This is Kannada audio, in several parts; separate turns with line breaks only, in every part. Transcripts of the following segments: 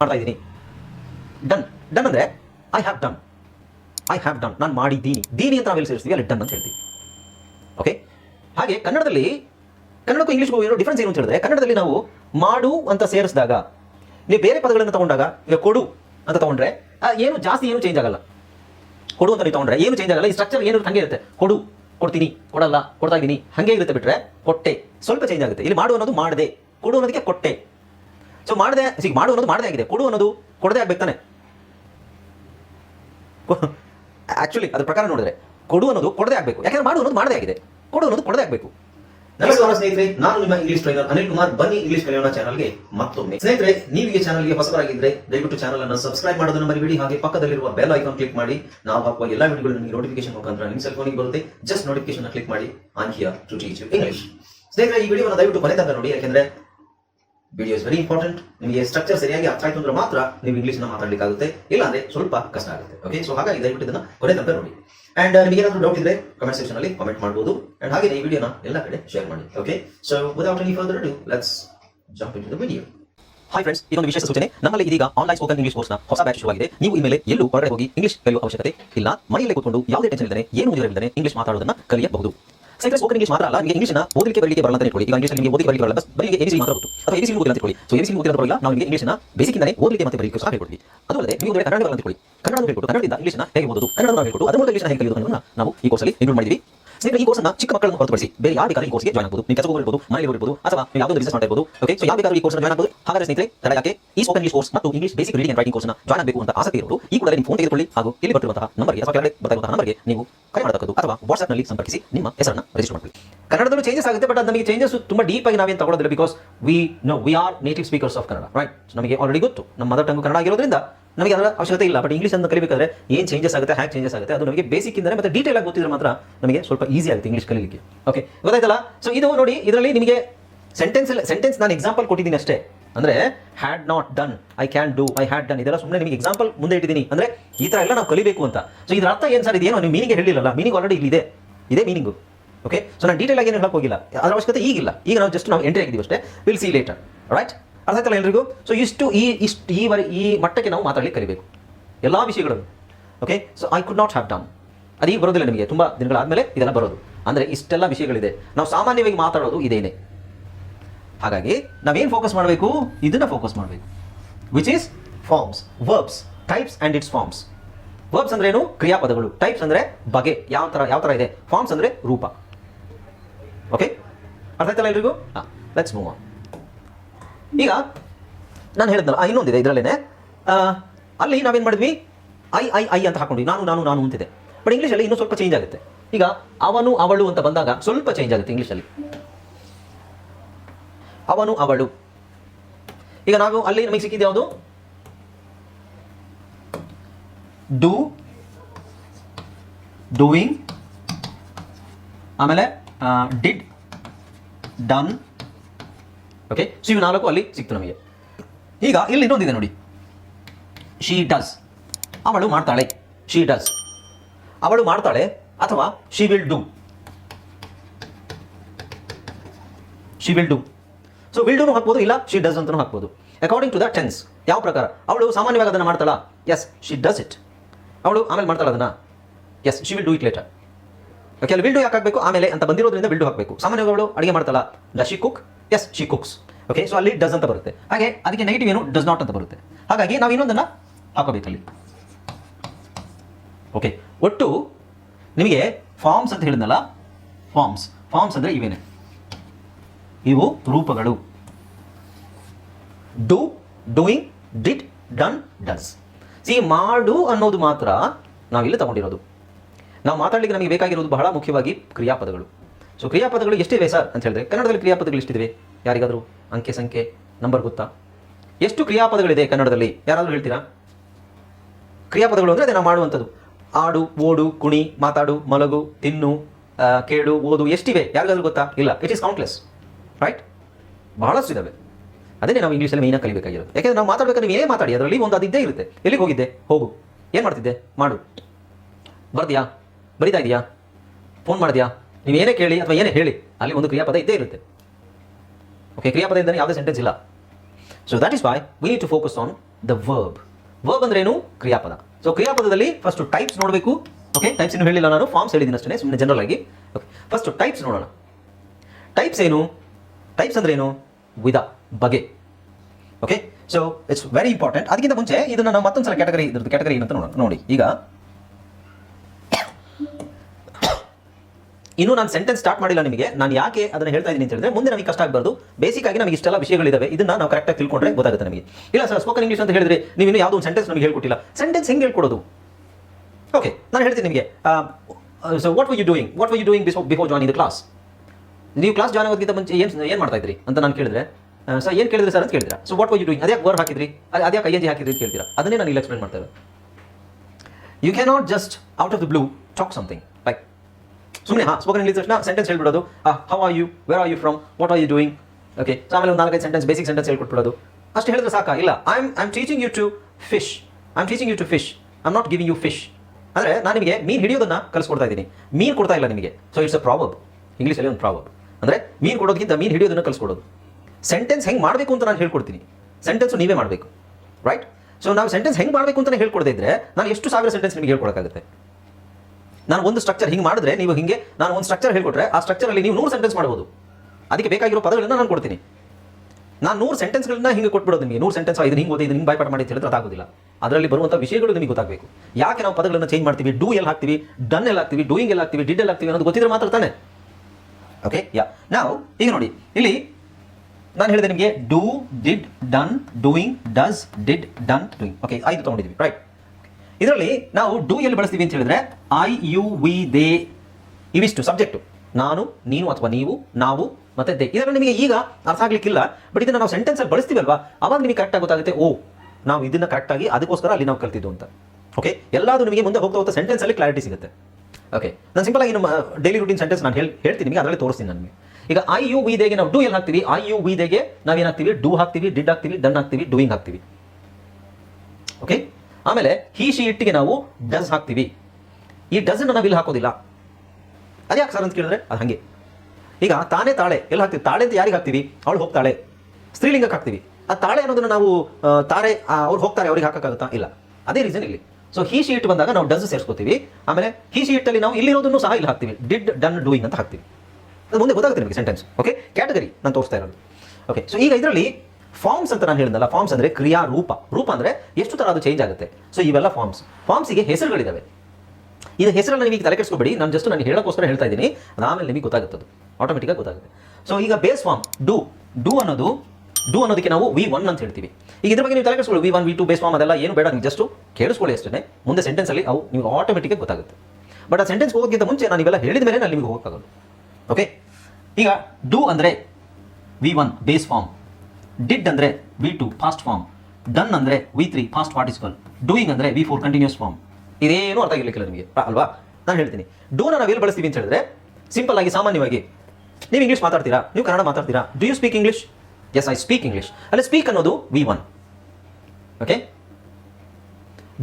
ಮಾಡ್ತಾ ಇದ್ದೀನಿ. ಡನ್ ಡನ್ ಅಂದರೆ I have done I have done ನಾನು ಮಾಡಿದ್ದೀನಿ. ದೀನಿ ಅಂತ ನಾವೆಲ್ಲಿ ಸೇರಿಸ್ತೀವಿ? ಅಲ್ಲಿ ಡನ್ ಅಂತ ಹೇಳ್ತೀವಿ. ಓಕೆ ಹಾಗೆ ಕನ್ನಡದಲ್ಲಿ, ಕನ್ನಡಕ್ಕೂ ಇಂಗ್ಲೀಷ್ಗೂ ಇರೋ ಡಿಫ್ರೆನ್ಸ್ ಏನು ಅಂತ ಹೇಳಿದ್ರೆ, ಕನ್ನಡದಲ್ಲಿ ನಾವು ಮಾಡು ಅಂತ ಸೇರಿಸಿದಾಗ, ನೀವು ಬೇರೆ ಪದಗಳನ್ನು ತಗೊಂಡಾಗ ಈಗ ಕೊಡು ಅಂತ ತಗೊಂಡ್ರೆ ಏನು ಜಾಸ್ತಿ ಏನು ಚೇಂಜ್ ಆಗಲ್ಲ. ಕೊಡು ಅಂತ ನೀವು ತಗೊಂಡ್ರೆ, ಏನು ಚೇಂಜ್ ಆಗಲ್ಲ. ಈ ಸ್ಟ್ರಕ್ಚರ್ ಏನು ಹಂಗೆ ಇರುತ್ತೆ. ಕೊಡು, ಕೊಡ್ತೀನಿ, ಕೊಡಲ್ಲ, ಕೊಡ್ತಾ ಇದ್ದೀನಿ. ಹಂಗೆ ಇರುತ್ತೆ ಬಿಟ್ರೆ, ಕೊಟ್ಟೆ. ಸ್ವಲ್ಪ ಚೇಂಜ್ ಆಗುತ್ತೆ. ಇಲ್ಲಿ ಮಾಡು ಅನ್ನೋದು ಮಾಡದೆ. ಕೊಡು ಅನ್ನೋದಕ್ಕೆ ಕೊಟ್ಟೆ. ಸೊ ಮಾಡದೆ ಸಿಗ್ ಮಾಡು ಅನ್ನೋದು ಮಾಡದೆ ಆಗಿದೆ. ಕೊಡು ಅನ್ನೋದು ಕೊಡದೆ ಆಗ್ಬೇಕು ತಾನೆ ಆಕ್ಚುಲಿ ಅದ್ರ ಪ್ರಕಾರ ನೋಡಿದ್ರೆ, ಕೊಡು ಅನ್ನೋದು ಕೊಡದೆ ಆಗಬೇಕು. ಯಾಕಂದ್ರೆ ಮಾಡು ಅನ್ನೋದು ಮಾಡದೆ ಆಗಿದೆ. ಕೊಡು ಅನ್ನೋದು ಕೊಡದೆ ಆಗಬೇಕು. ನಮಸ್ಕಾರ ಸ್ನೇಹಿತರೆ, ನಾನು ನಿಮ್ಮ ಇಂಗ್ಲಿಷ್ ಟ್ರೈನರ್ ಅನಿಲ್ ಕುಮಾರ್. ಬನ್ನಿ ಇಂಗ್ಲಿಷ್ ಕಲಿಯೋಣ ಚಾನಲ್ಗೆ ಮತ್ತೊಮ್ಮೆ. ಸ್ನೇಹಿತರೆ, ನೀವು ಈ ಚಾನಲ್ಗೆ ಹೊಸಬರಾಗಿದ್ರೆ, ದಯವಿಟ್ಟು ಚಾನಲ್ ಅನ್ನು ಸಬ್ಸ್ಕ್ರೈಬ್ ಮಾಡೋದನ್ನು ಮರಿಬೇಡಿ. ಹಾಗೆ ಪಕ್ಕದಲ್ಲಿರುವ ಬೆಲ್ ಐಕಾನ್ ಕ್ಲಿಕ್ ಮಾಡಿ. ನಾವು ಹಾಕುವ ಎಲ್ಲಾ ವಿಡಿಯೋಗಳು ನಿಮಗೆ ನೋಟಿಫಿಕೇಶನ್ ಮುಖಾಂತರ ನಿಮ್ಮ ಸೆಲ್ ಫೋನಿಗೆ ಬರುತ್ತೆ. ಜಸ್ಟ್ ನೋಟಿಫಿಕೇಶನ್ ಕ್ಲಿಕ್ ಮಾಡಿ. On here to teach English ಸ್ನೇಹಿತರೆ, ಈ ವಿಡಿಯೋನ ದಯವಿಟ್ಟು ಕೊನೆ ತನಕ ನೋಡಿ. ಯಾಕೆಂದ್ರೆ ವಿಡಿಯೋ ಇಸ್ ವೆರಿ ಇಂಪಾರ್ಟೆಂಟ್ ನಿಮಗೆ ಸ್ಟ್ರಕ್ಚರ್ ಸರಿಯಾಗಿ ಅರ್ಥ ಆಯ್ತು ಅಂದ್ರೆ ಮಾತ್ರ ನೀವು ಇಂಗ್ಲಿಷ್ನ ಮಾತಾಡ್ಲಿಕ್ಕಾಗುತ್ತೆ. ಇಲ್ಲ ಅಂದ್ರೆ ಸ್ವಲ್ಪ ಕಷ್ಟ ಆಗುತ್ತೆ. ಓಕೆ ಸೊ ಹಾಗಾಗಿ ದಯವಿಟ್ಟು ಇದನ್ನ ಕೊನೆ ತನಕ ನೋಡಿ. ಅಂಡ್ ನಿಮಗೆ ಏನಾದರೂ ಡೌಟ್ ಇದ್ರೆ ಕಮೆಂಟ್ ಸೆಕ್ಷನ್ ಅಲ್ಲಿ ಕಮೆಂಟ್ ಮಾಡಬಹುದು ಅಂಡ್ ಹಾಗೆ ಈ ವಿಡಿಯೋನ ಎಲ್ಲ ಕಡೆ ಶೇರ್ ಮಾಡಿ. Okay so without any further do let's jump in to the video hi friends ಇದೊಂದು ವಿಶೇಷ ಸೂಚನೆ. ನಮ್ಮಲ್ಲಿ ಇದೀಗ ಆನ್ಲೈನ್ ಸ್ಪೋಕನ್ ಇಂಗ್ಲಿಷ್ ಕೋರ್ಸ್ನ ಹೊಸ ಬ್ಯಾಚ್ ಶುರುವಾಗಿದೆ. ನೀವು ಇನ್ಮೇಲೆ ಎಲ್ಲೂ ಹೊರಗಡೆ ಹೋಗಿ ಇಂಗ್ಲಿಷ್ ಕಲಿಯುವ ಅವಶ್ಯಕತೆ ಇಲ್ಲ. ಮನೆಯಲ್ಲೇ ಕೂತ್ಕೊಂಡು ಯಾವುದೇ ಟೆನ್ಷನ್ ಇಲ್ಲದೆ ಏನು ಮುಗಿದಿರಲಿಲ್ಲದೆ ಇಂಗ್ಲಿಷ್ ಮಾತಾಡೋದನ್ನ ಕಲಿಯಬಹುದು. ಸ್ನೇಹಿತರೆ ಸ್ಪೋಕನ್ ಇಂಗ್ಲಿಷ್ ಮಾತ್ರ ಅಲ್ಲ ನಿಮಗೆ ಇಂಗ್ಲಿಷ್ನ ಓದಲಿಕ್ಕೆ ಬರಲಿಕ್ಕೆ ಬರಲ್ಲ ಇಂಗ್ಲಿಷ್ ನಿಮಗೆ ಓದಲಿಕ್ಕೆ ಬರಲಿಕ್ಕೆ ಬರಲ್ಲ ಬಸ್ ಬರೀ ಎಬಿಸಿ ಮಾತ್ರ ಗೊತ್ತು ಅಥವಾ ಎಬಿಸಿ ಓದಿಲ್ಲ ಅಂತ ಎಬಿಸಿ ನಾವು ನಿಮಗೆ ಮತ್ತೆ ಬರಲಿಕ್ಕೆ ಸಹ ಅಲ್ಲದೆ ಕನ್ನಡ ಬರಲ್ಲ ಕನ್ನಡ ಹೇಳ್ಕೊಟ್ಟು ಕನ್ನಡದಿಂದ ಕನ್ನಡ ಹೇಳ್ಕೊಟ್ಟು ಅದರ ಮೂಲಕ ಇಂಗ್ಲಿಷ್ನ ಹೇಗೆ ಕಲಿಯೋದು ನಾವು ಈ ಕೋರ್ಸಲ್ಲಿ ಇನ್ಕ್ಲೂಡ್ ಮಾಡಿದ್ವಿ ಸ್ನೇಹಿತರೆ ಈ ಕೋರ್ಸ್ನ ಚಿಕ್ಕ ಮಕ್ಕಳನ್ನು ಹೊರತುಪಡಿಸಿ ಬೇರೆ ಯಾರು ಬೇಕಾದ್ರೆ ಈ ಕೋರ್ಸ್ಗೆ ಜಾಯ್ನ್ ಆಗಬಹುದು ನೀವು ಕೆಲಸ ಹೋಗಿರ್ಬೋದು ಮನೆಯಲ್ಲಿ ಇರ್ಬೋದು, ಅಥವಾ ನೀವು ಯಾವುದೋ ಬಿಸಿನೆಸ್ ಮಾಡ್ತಾ ಇರ್ಬೋದು ಓಕೆ ಸೊ ಯಾವ ಬೇಕಾದ್ರೂ ಈ ಕೋರ್ಸ್ ಜಾಯ್ನ್ ಆಗಬಹುದು ಹಾಗಾದ್ರೆ ಸ್ನೇಹಿತರೆ, ತಡ ಯಾಕೆ? ಈ ಸ್ಪೋಕನ್ ಇಂಗ್ಲಿಷ್ ಕೋರ್ಸ್ ಮತ್ತು English basic reading and writing ಕೋರ್ಸ್ನ ಜಾಯ್ನ್ ಆಗಬೇಕು ಅಂತ ಆಸಕ್ತಿ ಇರೋರು, ಈ ಕೂಡಲೇ ನಿಮ್ಮ ಫೋನ್ ತೆಗೆದುಕೊಳ್ಳಿ ಹಾಗೂ ಇಲ್ಲಿ ಬರ್ತಿರುವಂತಹ ನಂಬರ್ಗೆ ಅಥವಾ ಕೆಳಗಡೆ ಬರ್ತಾ ಇರುವಂತಹ ನಂಬರ್ಗೆ ನೀವು ಕರೆ ಮಾಡತಕ್ಕದ್ದು ಅಥವಾ ವಾಟ್ಸ್ಆಪ್ನಲ್ಲಿ ಸಂಪರ್ಕಿಸಿ ನಿಮ್ಮ ಹೆಸರನ್ನ ರಿಜಿಸ್ಟರ್ ಮಾಡ್ಕೊಳ್ಳಿ. ಕನ್ನಡದಲ್ಲೂ ಚೇಂಜಸ್ ಆಗುತ್ತೆ ಬಟ್ ಅದು ನಮಗೆ ಚೇಂಜಸ್ ತುಂಬಾ ಡೀಪ್ ಆಗಿ ನಾವೇನು ತಗೊಳ್ಳೋದಿಲ್ಲ because we know we are native speakers of Kannada right ನಮಗೆ ಆಲ್ರೆಡಿ ಗೊತ್ತು, ನಮ್ಮ ಮದರ್ ಟಂಗ್ ಕನ್ನಡ ಆಗಿರೋದ್ರಿಂದ ನಮಗೆ ಅದರ ಅವಶ್ಯಕತೆ ಇಲ್ಲ. ಬಟ್ ಇಂಗ್ಲೀಷ್ ಅನ್ನು ಕಲಿಬೇಕಾದ್ರೆ ಏನು ಚೇಂಜಸ್ ಆಗುತ್ತೆ ಹ್ಯಾಕ್ ಚೇಂಜಸ್ ಆಗುತ್ತೆ, ಅದು ನಮಗೆ ಬೇಸಿಕ್ ಇಂದಾನೆ ಮತ್ತೆ ಡೀಟೇಲ್ ಆಗಿ ಗೊತ್ತಿದ್ರೆ ಮಾತ್ರ ನಮಗೆ ಸ್ವಲ್ಪ ಈಸಿ ಆಗುತ್ತೆ ಇಂಗ್ಲೀಷ್ ಕಲಿಲಿಕ್ಕೆ. ಓಕೆ ಗೊತ್ತಾಯ್ತಲ್ಲ? ಸೊ ಇದು ನೋಡಿ, ಇದರಲ್ಲಿ ನಿಮಗೆ ಸೆಂಟೆನ್ಸ್ ಸೆಂಟೆನ್ಸ್ ನಾನು ಎಕ್ಸಾಂಪಲ್ ಕೊಟ್ಟಿದ್ದೀನಿ ಅಷ್ಟೇ. ಅಂದ್ರೆ had not done I can do I had done ಇದೆಲ್ಲ ಸುಮ್ಮನೆ ನಿಮಗೆ ಎಕ್ಸಾಂಪಲ್ ಮುಂದೆ ಇಟ್ಟಿದ್ದೀನಿ. ಅಂದ್ರೆ, ಈ ತರ ಎಲ್ಲ ನಾವು ಕಲಿಬೇಕು ಅಂತ. ಸೊ ಇದರ ಅರ್ಥ ಏನು ಸರ್? ಇದೇನೋ ನೀವು ಮೀನಿಂಗ್ ಹೇಳಿಲ್ಲ ಮೀನಿಂಗ್ ಆಲ್ರೆಡಿ ಇಲ್ಲಿದೆ ಇದೇ. ಮೀನಿಂಗು ಓಕೆ ಸೊ ನಾನು ಡೀಟೇಲ್ ಆಗಿ ಏನು ಹೋಗಿಲ್ಲ. ಅದರ ಅವಶ್ಯಕತೆ ಈಗಿಲ್ಲ. ಈಗ ನಾವು ಜಸ್ಟ್ ನಾವು ಎಂಟ್ರಿ ಆಗಿದ್ದೀವಿ ಅಷ್ಟೇ. ವಿಲ್ ಸಿ ಲೇಟರ್ ರೈಟ್ ಅರ್ಥ ಆಗ್ತಲ್ಲ ಎಲ್ರಿಗೂ? ಸೊ ಇಷ್ಟು ಈ ಇಷ್ಟು ಈ ವರೆ, ಈ ಮಟ್ಟಕ್ಕೆ ನಾವು ಮಾತಾಡಲಿಕ್ಕೆ ಕಲಿಬೇಕು. ಎಲ್ಲ ವಿಷಯಗಳನ್ನು okay so I could not have done ಅದು ಈಗ ಬರೋದಿಲ್ಲ ನಿಮಗೆ. ತುಂಬ ದಿನಗಳಾದಮೇಲೆ ಇದೆಲ್ಲ ಬರೋದು. ಅಂದರೆ ಇಷ್ಟೆಲ್ಲ ವಿಷಯಗಳಿದೆ. ನಾವು ಸಾಮಾನ್ಯವಾಗಿ ಮಾತಾಡೋದು ಇದೇನೆ. ಹಾಗಾಗಿ, ನಾವೇನು ಫೋಕಸ್ ಮಾಡಬೇಕು? ಇದನ್ನ ಫೋಕಸ್ ಮಾಡಬೇಕು. Which is forms verbs types and its forms verbs ಅಂದ್ರೆ ಏನು? ಕ್ರಿಯಾಪದಗಳು. ಟೈಪ್ಸ್ ಅಂದರೆ ಬಗೆ. ಯಾವ ಥರ ಯಾವ ಥರ ಇದೆ? ಫಾರ್ಮ್ಸ್ ಅಂದರೆ ರೂಪ. ಓಕೆ ಅರ್ಥ ಆಯ್ತಲ್ಲ ಎಲ್ರಿಗೂ? ಹಾಂ ಲೆಟ್ಸ್ ಮೂವ್ ಆನ್ ಈಗ ನಾನು ಹೇಳಿದ್ನಲ್ಲ ಇನ್ನೊಂದಿದೆ ಇದರಲ್ಲೇನೆ. ಅಲ್ಲಿ ನಾವೇನು ಮಾಡಿದ್ವಿ? ಐ ಐ ಐ ಅಂತ ಹಾಕೊಂಡ್ವಿ. ನಾನು ನಾನು ನಾನು ಅಂತಿದೆ ಬಟ್ ಇಂಗ್ಲೀಷಲ್ಲಿ ಇನ್ನೂ ಸ್ವಲ್ಪ ಚೇಂಜ್ ಆಗುತ್ತೆ. ಈಗ ಅವನು, ಅವಳು ಅಂತ ಬಂದಾಗ ಸ್ವಲ್ಪ ಚೇಂಜ್ ಆಗುತ್ತೆ ಇಂಗ್ಲೀಷಲ್ಲಿ ಅವನು, ಅವಳು. ಈಗ ನಾವು ಅಲ್ಲಿ ನಮಗೆ ಸಿಕ್ಕಿದ್ದು ಯಾವುದು? ಡೂ ಡೂಯಿಂಗ್ ಆಮೇಲೆ ಡಿಡ್ ಡನ್ ಓಕೆ ಸೊ ಇವು ನಾಲ್ಕು ಅಲ್ಲಿ ಸಿಕ್ತು ನಮಗೆ. ಈಗ ಇಲ್ಲಿ ಇನ್ನೊಂದಿದೆ ನೋಡಿ. ಶೀ ಡಸ್ ಅವಳು ಮಾಡ್ತಾಳೆ. ಶಿ ಡಸ್ ಅವಳು ಮಾಡ್ತಾಳೆ ಅಥವಾ she will do she will do so will ಡೂನು ಹಾಕ್ಬೋದು, ಇಲ್ಲ ಶಿ ಡಸ್ ಅಂತಲೂ ಹಾಕ್ಬೋದು. ಅಕಾರ್ಡಿಂಗ್ ಟು ದ ಟೆನ್ಸ್ ಯಾವ ಪ್ರಕಾರ? ಅವಳು ಸಾಮಾನ್ಯವಾಗಿ ಅದನ್ನು ಮಾಡ್ತಾಳ? ಎಸ್ ಶಿ ಡಸ್ ಇಟ್ ಅವಳು ಆಮೇಲೆ ಮಾಡ್ತಾಳೆ ಅದನ್ನ? Yes she will do it later okay ಅಲ್ಲಿ ವಿಲ್ ಡೂ ಯಾಕೆ ಹಾಕಬೇಕು? ಆಮೇಲೆ ಅಂತ ಬಂದಿರೋದ್ರಿಂದ ವಿಲ್ ಡೂ ಹಾಕಬೇಕು. ಸಾಮಾನ್ಯವಾಗಿ ಅವಳು ಅಡುಗೆ ಮಾಡ್ತಾಳ? Does she cook yes she cooks okay so ಅಲ್ಲಿ ಡಸ್ ಅಂತ ಬರುತ್ತೆ. ಹಾಗೆ ಅದಕ್ಕೆ ನೆಗೆಟಿವ್ ಏನು ಡಸ್ ನಾಟ್ ಅಂತ ಬರುತ್ತೆ. ಹಾಗಾಗಿ ನಾವು ಇನ್ನೊಂದನ್ನು ಹಾಕೋಬೇಕಲ್ಲಿ. ಓಕೆ ಒಟ್ಟು ನಿಮಗೆ ಫಾರ್ಮ್ಸ್ ಅಂತ ಹೇಳಿದ್ನಲ್ಲ? ಫಾರ್ಮ್ಸ್ ಫಾರ್ಮ್ಸ್ ಅಂದರೆ ಇವೇನೆ. ಇವು ರೂಪಗಳು. Do doing did done does C ಮಾಡು ಅನ್ನೋದು ಮಾತ್ರ ನಾವಿಲ್ಲಿ ತಗೊಂಡಿರೋದು. ನಾವು ಮಾತಾಡಲಿಕ್ಕೆ ನಮಗೆ ಬೇಕಾಗಿರೋದು ಬಹಳ ಮುಖ್ಯವಾಗಿ ಕ್ರಿಯಾಪದಗಳು. ಸೊ ಕ್ರಿಯಾಪದಗಳು ಎಷ್ಟಿವೆ ಸರ್ ಅಂತ ಹೇಳಿದ್ರೆ, ಕನ್ನಡದಲ್ಲಿ ಕ್ರಿಯಾಪದಗಳು ಎಷ್ಟಿದೆ ಯಾರಿಗಾದರೂ? ಅಂಕೆ ಸಂಖ್ಯೆ ನಂಬರ್ ಗೊತ್ತಾ? ಎಷ್ಟು ಕ್ರಿಯಾಪದಗಳಿದೆ ಕನ್ನಡದಲ್ಲಿ? ಯಾರಾದರೂ ಹೇಳ್ತೀರಾ? ಕ್ರಿಯಾಪದಗಳು ಅಂದರೆ ಅದೇ ನಾವು ಮಾಡುವಂಥದ್ದು. ಆಡು, ಓಡು, ಕುಣಿ, ಮಾತಾಡು, ಮಲಗು, ತಿನ್ನು ಕೇಳು, ಓದು, ಎಷ್ಟಿವೆ? ಯಾರಿಗಾದ್ರೂ ಗೊತ್ತಾ? ಇಲ್ಲ ಇಟ್ ಈಸ್ ಕೌಂಟ್ಲೆಸ್ ರೈಟ್ ಬಹಳಷ್ಟು ಇದ್ದಾವೆ ಅದನ್ನೇ ನಾವು ಇಂಗ್ಲೀಷಲ್ಲಿ ಮೇಯ್ನಾಗಿ ಕಲಿಬೇಕಾಗಿರೋದು. ಯಾಕೆಂದ್ರೆ ನಾವು ಮಾತಾಡ್ಬೇಕಾದ್ರೆ ನೀವು ಏನೇ ಮಾತಾಡಿ, ಅದರಲ್ಲಿ ಒಂದು ಅದಿದ್ದೇ ಇರುತ್ತೆ. ಎಲ್ಲಿಗೆ ಹೋಗಿದ್ದೆ? ಹೋಗು. ಏನು ಮಾಡ್ತಿದ್ದೆ? ಮಾಡು. ಬರ್ದಿಯಾ? ಬರೀತಾ ಇದೆಯಾ? ಫೋನ್ ಮಾಡಿದ್ಯಾ? ನೀವು ಏನೇ ಕೇಳಿ ಅಥವಾ ಏನೇ ಹೇಳಿ, ಅಲ್ಲಿ ಒಂದು ಕ್ರಿಯಾಪದ ಇದ್ದೇ ಇರುತ್ತೆ. ಓಕೆ ಕ್ರಿಯಾಪದ ಇದ್ದರೆ ಯಾವುದೇ ಸೆಂಟೆನ್ಸ್ ಇಲ್ಲ. So that is why we need to focus on the verb verb ಅಂದ್ರೆ ಏನು ಕ್ರಿಯಾಪದ. ಸೊ ಕ್ರಿಯಾಪದದಲ್ಲಿ ಫಸ್ಟ್ ಟೈಪ್ಸ್ ನೋಡಬೇಕು. ಓಕೆ ಟೈಪ್ಸ್ ಏನು ಹೇಳಿಲ್ಲ ನಾನು ಫಾರ್ಮ್ಸ್ ಹೇಳಿದ್ದೀನಿ ಅಷ್ಟೇ ಸುಮ್ಮನೆ ಜನರಲ್ ಆಗಿ. ಓಕೆ ಫಸ್ಟ್ ಟೈಪ್ಸ್ ನೋಡೋಣ. ಟೈಪ್ಸ್ ಏನು? ಟೈಪ್ಸ್ ಅಂದ್ರೆ ಏನು ವಿಧ ಬಗೆ. Okay so it's very important ಅದಕ್ಕಿಂತ ಮುಂಚೆ ಇದನ್ನ ನಾವು ಮತ್ತೊಂದು ಸಲ ಕ್ಯಾಟಗರಿ ಇದ್ರದ್ದು ಕ್ಯಾಟಗರಿ ಏನಂತ ನೋಡೋಣ, ನೋಡಿ. ಈಗ ಇನ್ನು ನಾನು ಸೆಂಟೆನ್ಸ್ ಸ್ಟಾರ್ಟ್ ಮಾಡಿಲ್ಲ ನಿಮಗೆ. ನಾನು ಯಾಕೆ ಅದನ್ನ ಹೇಳ್ತಾ ಇದ್ದೀನಿ ಅಂತ ಹೇಳಿದ್ರೆ, ಮುಂದೆ ನಮಗೆ ಕಷ್ಟ ಆಗಬಾರ್ದು. ಬೇಸಿಕ್ ಆಗಿ ನಮಗೆ ಇಷ್ಟೆಲ್ಲ ವಿಷಯಗಳಿದಾವೆ. ಇದನ್ನ ನಾವು ಕರೆಕ್ಟಾಗಿ ತಿಳ್ಕೊಂಡ್ರೆ ಗೊತ್ತಾಗುತ್ತೆ ನಮಗೆ. ಇಲ್ಲ ಸರ್ ಸ್ಪೋಕನ್ ಇಂಗ್ಲಿಷ್ ಅಂತ ಹೇಳಿದ್ರೆ ನೀವು ಇನ್ನೂ ಯಾವುದೋ ಸೆಂಟೆನ್ಸ್ ನಮಗೆ ಹೇಳ್ಕೊಟ್ಟಿಲ್ಲ. ಸೆಂಟೆನ್ಸ್ ಹೆಂಗೆ ಹೇಳ್ಕೊಡೋದು? ಓಕೆ ನಾನು ಹೇಳ್ತೀನಿ ನಿಮಗೆ. So what we you doing what you doing before joining the class ನೀವು ಕ್ಲಾಸ್ ಜಾಯ್ನ್ ಆಗೋದಕ್ಕಿಂತ ಮುಂಚೆ ಏನು ಏನು ಮಾಡ್ತಾ ಇದ್ರಿ ಅಂತ ನಾನು ಕೇಳಿದ್ರೆ ಸರ್ ಏನು ಕೇಳಿದ್ರೆ ಸರ್ ಅಂತ ಕೇಳಿದ್ರೆ so what we you doing ಅದ್ಯಾಕೆ ವರ್ ಹಾಕಿದ್ರಿ? ಅದೇ ಜಿ ಹಾಕಿದ್ರಿ ಅಂತ ಕೇಳ್ತೀರಾ? ಅದನ್ನೇ ನಾನು ಇಲ್ಲಿ ಎಕ್ಸ್ಪ್ಲೇನ್ ಮಾಡ್ತಾ you you not just out of the blue talk something ಸುಮ್ಮನೆ ಹಾ ಸ್ಪೋಕನ್ ಇಂಗ್ಲೀಷ್ ತಕ್ಷಣ sentence ಹೇಳ್ಬಿಡೋದು. How are you where are you from what are you doing okay ಆಮೇಲೆ ಒಂದು ನಾಲ್ಕೈದು ಸೆಂಟೆನ್ಸ್ ಬೇಸಿಕ್ ಸೆಂಟೆನ್ಸ್ ಹೇಳ್ಕೊಟ್ಬಿಡೋದು. ಅಷ್ಟು ಹೇಳಿದ್ರೆ ಸಾಕಾ? ಇಲ್ಲ I am I am teaching you to fish I am teaching you to fish I am not giving you fish ಅಂದರೆ ನಾನು ನಿಮಗೆ ಮೀನು ಹಿಡಿಯೋದನ್ನ ಕಲಿಸ್ಕೊಡ್ತಾ ಇದ್ದೀನಿ. ಮೀನು ಕೊಡ್ತಾ ಇಲ್ಲ ನಿಮಗೆ. ಸೊ ಇಟ್ಸ್ ಅ ಪ್ರಾಬಬ್ ಇಂಗ್ಲೀಷಲ್ಲಿ ಒಂದು ಪ್ರಾಬಬ್ ಅಂದರೆ ಮೀನು ಕೊಡೋದಕ್ಕಿಂತ ಮೀನು ಹಿಡಿಯೋದನ್ನ ಕಲಿಸ್ಕೊಡೋದು. ಸೆಂಟೆನ್ಸ್ ಹೆಂಗೆ ಮಾಡಬೇಕು ಅಂತ ನಾನು ಹೇಳ್ಕೊಡ್ತೀನಿ. ಸೆಂಟೆನ್ಸ್ ನೀವೇ ಮಾಡಬೇಕು. ರೈಟ್ ಸೊ ನಾವು ಸೆಂಟೆನ್ಸ್ ಹೆಂಗೆ ಮಾಡಬೇಕು ಅಂತ ಹೇಳ್ಕೊಡದೇ ಇದ್ರೆ ನಾನು ಎಷ್ಟು ಸಾವಿರ ಸೆಂಟೆನ್ಸ್ ನಿಮಗೆ ಹೇಳ್ಕೊಡಕ್ಕಾಗುತ್ತೆ? ನಾನು ಒಂದು ಸ್ಟ್ರಕ್ಚರ್ ಹಿಂಗೆ ಮಾಡಿದ್ರೆ ನೀವು ಹಿಂಗೆ ನಾನು ಒಂದು ಸ್ಟ್ರಕ್ಚರ್ ಹೇಳ್ಕೊಟ್ರೆ ಆ ಸ್ಟ್ರಕ್ಚರಲ್ಲಿ ನೀವು ನೂರು ಸೆಂಟೆನ್ಸ್ ಮಾಡ್ಬೋದು. ಅದಕ್ಕೆ ಬೇಕಾಗಿರೋ ಪದಗಳನ್ನ ನಾನು ಕೊಡ್ತೀನಿ. ನಾನು ನೂರು ಸೆಂಟೆನ್ಸ್ಗಳನ್ನ ಹಿಂಗೆ ಕೊಟ್ಬಿಡೋದು ನಿಮಗೆ. ನೂರು ಸೆಂಟೆನ್ಸ್ ಇದನ್ನ ಹಿಂಗೆ ಓದಿ ಇದು ಹಿಂಗೆ ಬಾಯ್ಪಾಠ ಮಾಡಿ ಅಂತ ಹೇಳಿದ್ರೆ ಅದಾಗೋದಿಲ್ಲ. ಅದರಲ್ಲಿ ಬರುವಂಥ ವಿಷಯಗಳು ನಿಮಗೆ ಗೊತ್ತಾಗಬೇಕು. ಯಾಕೆ ನಾವು ಪದಗಳನ್ನು ಚೇಂಜ್ ಮಾಡ್ತೀವಿ? ಡೂ ಎಲ್ಲಿ ಹಾಕ್ತೀವಿ? ಡನ್ ಎಲ್ಲಿ ಹಾಕ್ತೀವಿ? ಡೂಯಿಂಗ್ ಎಲ್ಲಿ ಹಾಕ್ತೀವಿ? ಡಿಡ್ ಎಲ್ಲಿ ಹಾಕ್ತೀವಿ ಅನ್ನೋದು ಗೊತ್ತಿದ್ರೆ ಮಾತ್ರ ತಾನೆ. ಓಕೆ ಯಾ ನಾವು ಈಗ ನೋಡಿ. ಇಲ್ಲಿ ನಾನು ಹೇಳಿದೆ ನಿಮಗೆ do did done doing does did done doing okay ಐದು ತೊಗೊಂಡಿದ್ವಿ. ರೈಟ್ ಇದರಲ್ಲಿ ನಾವು ಡೂ ಎಲ್ಲಿ ಬಳಸ್ತೀವಿ ಅಂತ ಹೇಳಿದ್ರೆ ಐ ಯು ವಿ ದೇ ಇವಿಷ್ಟು ಸಬ್ಜೆಕ್ಟು ನಾನು, ನೀನು ಅಥವಾ ನೀವು, ನಾವು ಮತ್ತೆ ದೇ ಇದರಲ್ಲಿ ನಿಮಗೆ ಈಗ ಅರ್ಥ ಆಗ್ಲಿಕ್ಕಿಲ್ಲ ಬಟ್ ಇದನ್ನ ನಾವು ಸೆಂಟೆನ್ಸ್ ಅಲ್ಲಿ ಬಳಸ್ತೀವಲ್ವಾ ಅವಾಗ ನಿಮಗೆ ಕರೆಕ್ಟಾಗಿ ಗೊತ್ತಾಗುತ್ತೆ ಓ, ನಾವು ಇದನ್ನ ಕರೆಕ್ಟಾಗಿ ಅದಕ್ಕೋಸ್ಕರ ಅಲ್ಲಿ ನಾವು ಕಲ್ತಿದ್ದು ಅಂತ. ಓಕೆ ಎಲ್ಲಾದರೂ ನಿಮಗೆ ಮುಂದೆ ಹೋಗ್ತಾ ಹೋಗ್ತಾ ಸೆಂಟೆನ್ಸ್ ಅಲ್ಲಿ ಕ್ಲಾರಿಟಿ ಸಿಗುತ್ತೆ. ಓಕೆ ನಾನು ಸಿಂಪಲ್ ಆಗಿ ನಮ್ಮ ಡೈಲಿ ರೂಟೀನ್ ಸೆಂಟೆನ್ಸ್ ನಾನು ಹೇಳಿ, ಹೇಳ್ತೀನಿ ನಿಮಗೆ, ಅದರಲ್ಲಿ ತೋರಿಸ್ತೀನಿ ನನಗೆ ಈಗ ಐ ಯು ವಿ ದೇಗೆ ನಾವು ಡೂ ಎಲ್ಲಿ ಹಾಕ್ತೀವಿ? ಐ ಯು ವಿ ದೇಗೆ ನಾವೇನಾಗ್ತೀವಿ ಡೂ ಹಾಕ್ತೀವಿ? ಡಿಡ್ ಹಾಕ್ತೀವಿ ಡನ್ ಹಾಕ್ತೀವಿ ಡೂಯಿಂಗ್ ಹಾಕ್ತೀವಿ ಓಕೆ ಆಮೇಲೆ ಹಿ, ಶಿ, ಇಟ್ಟಿಗೆ ನಾವು ಡಸ್ ಹಾಕ್ತೀವಿ. ಈ ಡಸ್ ನಾವು ಇಲ್ಲಿ ಹಾಕೋದಿಲ್ಲ. ಅದ್ಯಾಕೆ ಸರ್ ಅಂತ ಕೇಳಿದ್ರೆ? ಅದು ಹಾಗೆ. ಈಗ ತಾನೇ ತಾಳೆ, ಎಲ್ಲಿ ಹಾಕ್ತೀವಿ? ತಾಳೆ ಅಂತ ಯಾರಿಗೆ ಹಾಕ್ತೀವಿ? ಅವಳು ಹೋಗ್ತಾಳೆ. ಸ್ತ್ರೀಲಿಂಗಕ್ಕೆ ಹಾಕ್ತೀವಿ. ಆ ತಾಳೆ ಅನ್ನೋದನ್ನ ನಾವು ತಾರೆ ಅವ್ರು ಹೋಗ್ತಾರೆ, ಅವ್ರಿಗೆ ಹಾಕಕ್ಕಾಗುತ್ತಾ? ಇಲ್ಲ. ಅದೇ ರೀಸನ್ ಇಲ್ಲಿ. ಸೊ ಹಿ ಶೀಟ್ ಬಂದಾಗ ನಾವು ಡಸ್ ಸೇರಿಸ್ಕೋತೀವಿ. ಆಮೇಲೆ ಹಿ ಶೀಟಲ್ಲಿ ನಾವು ಇಲ್ಲಿರೋದನ್ನು ಸಹ ಇಲ್ಲಿ ಹಾಕ್ತೀವಿ. ಡಿಡ್, ಡನ್, ಡೂಯಿಂಗ್ ಅಂತ ಹಾಕ್ತೀವಿ. ಮುಂದೆ ಗೊತ್ತಾಗುತ್ತೆ ನಿಮಗೆ ಸೆಂಟೆನ್ಸ್ ಓಕೆ ಕ್ಯಾಟಗರಿ ನಾನು ತೋರಿಸ್ತಾ ಇರೋದು. ಓಕೆ ಸೊ ಈಗ ಇದರಲ್ಲಿ ಫಾರ್ಮ್ಸ್ ಅಂತ ನಾನು ಹೇಳಿದ್ನಲ್ಲ ಫಾರ್ಮ್ಸ್ ಅಂದರೆ ಕ್ರಿಯಾ ರೂಪ. ರೂಪ ಅಂದರೆ ಎಷ್ಟು ಥರ ಅದು ಚೇಂಜ್ ಆಗುತ್ತೆ. ಸೊ ಇವೆಲ್ಲ ಫಾರ್ಮ್ಸ್ ಫಾರ್ಮ್ಸಿಗೆ ಹೆಸರುಗಳಿದ್ದಾವೆ ಇದು ಹೆಸರನ್ನು ನೀವು ಈಗ ತಲೆ ಕೆಡಿಸ್ಕೊಬೇಡಿ. ನಾನು ಜಸ್ಟ್ ನಾನು ಹೇಳೋಕ್ಕೋಸ್ಕರ ಹೇಳ್ತಾ ಇದ್ದೀನಿ. ಆಮೇಲೆ ನಿಮಗೆ ಅದು ಆಟೋಮೆಟಿಕ್ಕಾಗಿ ಗೊತ್ತಾಗುತ್ತೆ. ಸೊ ಈಗ ಬೇಸ್ ಫಾರ್ಮ್ ಡೂ ಡೂ ಅನ್ನೋದು ಡೂ ಅನ್ನೋದಕ್ಕೆ ನಾವು ವಿ ಒನ್ ಅಂತ ಹೇಳ್ತೀವಿ. ಈಗ ಇದ್ರ ಬಗ್ಗೆ ನೀವು ತಲೆ ಕೆಡಿಸ್ಕೊಳ್ಳಿ. V one V two base form ಅದೆಲ್ಲ ಏನು ಬೇಡ ನೀವು ಜಸ್ಟ್ ಕೇಳಿಸ್ಕೊಳ್ಳಿ ಅಷ್ಟೇ ಮುಂದೆ ಸೆಂಟೆನ್ಸಲ್ಲಿ ಅವು ನೀವು ಆಟೋಮೆಟಿಕ್ಕಾಗಿ ಗೊತ್ತಾಗುತ್ತೆ. ಬಟ್ ಆ ಸೆಂಟೆನ್ಸ್ ಹೋಗೋಕ್ಕಿಂತ ಮುಂಚೆ ನಾನು ಇವೆಲ್ಲ ಹೇಳಿದ ಮೇಲೆ ನಾನು ನಿಮಗೆ ಹೋಗೋಕ್ಕಾಗಲ್ಲ. ಓಕೆ ಈಗ ಡೂ ಅಂದರೆ V one base form did ಅಂದರೆ V two past form done ಅಂದರೆ V three past participle doing ಅಂದರೆ ವಿ ಫೋರ್ ಕಂಟಿನ್ಯೂಸ್ ಫಾರ್ಮ್ ಇದೇನು ಅರ್ಥ ಆಗಿರ್ಲಿಕ್ಕಿಲ್ಲ ನಿಮಗೆ. ಅಲ್ವಾ? ನಾನು ಹೇಳ್ತೀನಿ. ಡೂನ ನಾವು ಎಲ್ಲಿ ಬಳಸ್ತೀವಿ ಅಂತ ಹೇಳಿದ್ರೆ ಸಿಂಪಲ್ ಆಗಿ ಸಾಮಾನ್ಯವಾಗಿ ನೀವು ಇಂಗ್ಲೀಷ್ ಮಾತಾಡ್ತೀರಾ? ನೀವು ಕನ್ನಡ ಮಾತಾಡ್ತೀರಾ? Do you speak English yes I speak English ಅಲ್ಲಿ ಸ್ಪೀಕ್ ಅನ್ನೋದು V one okay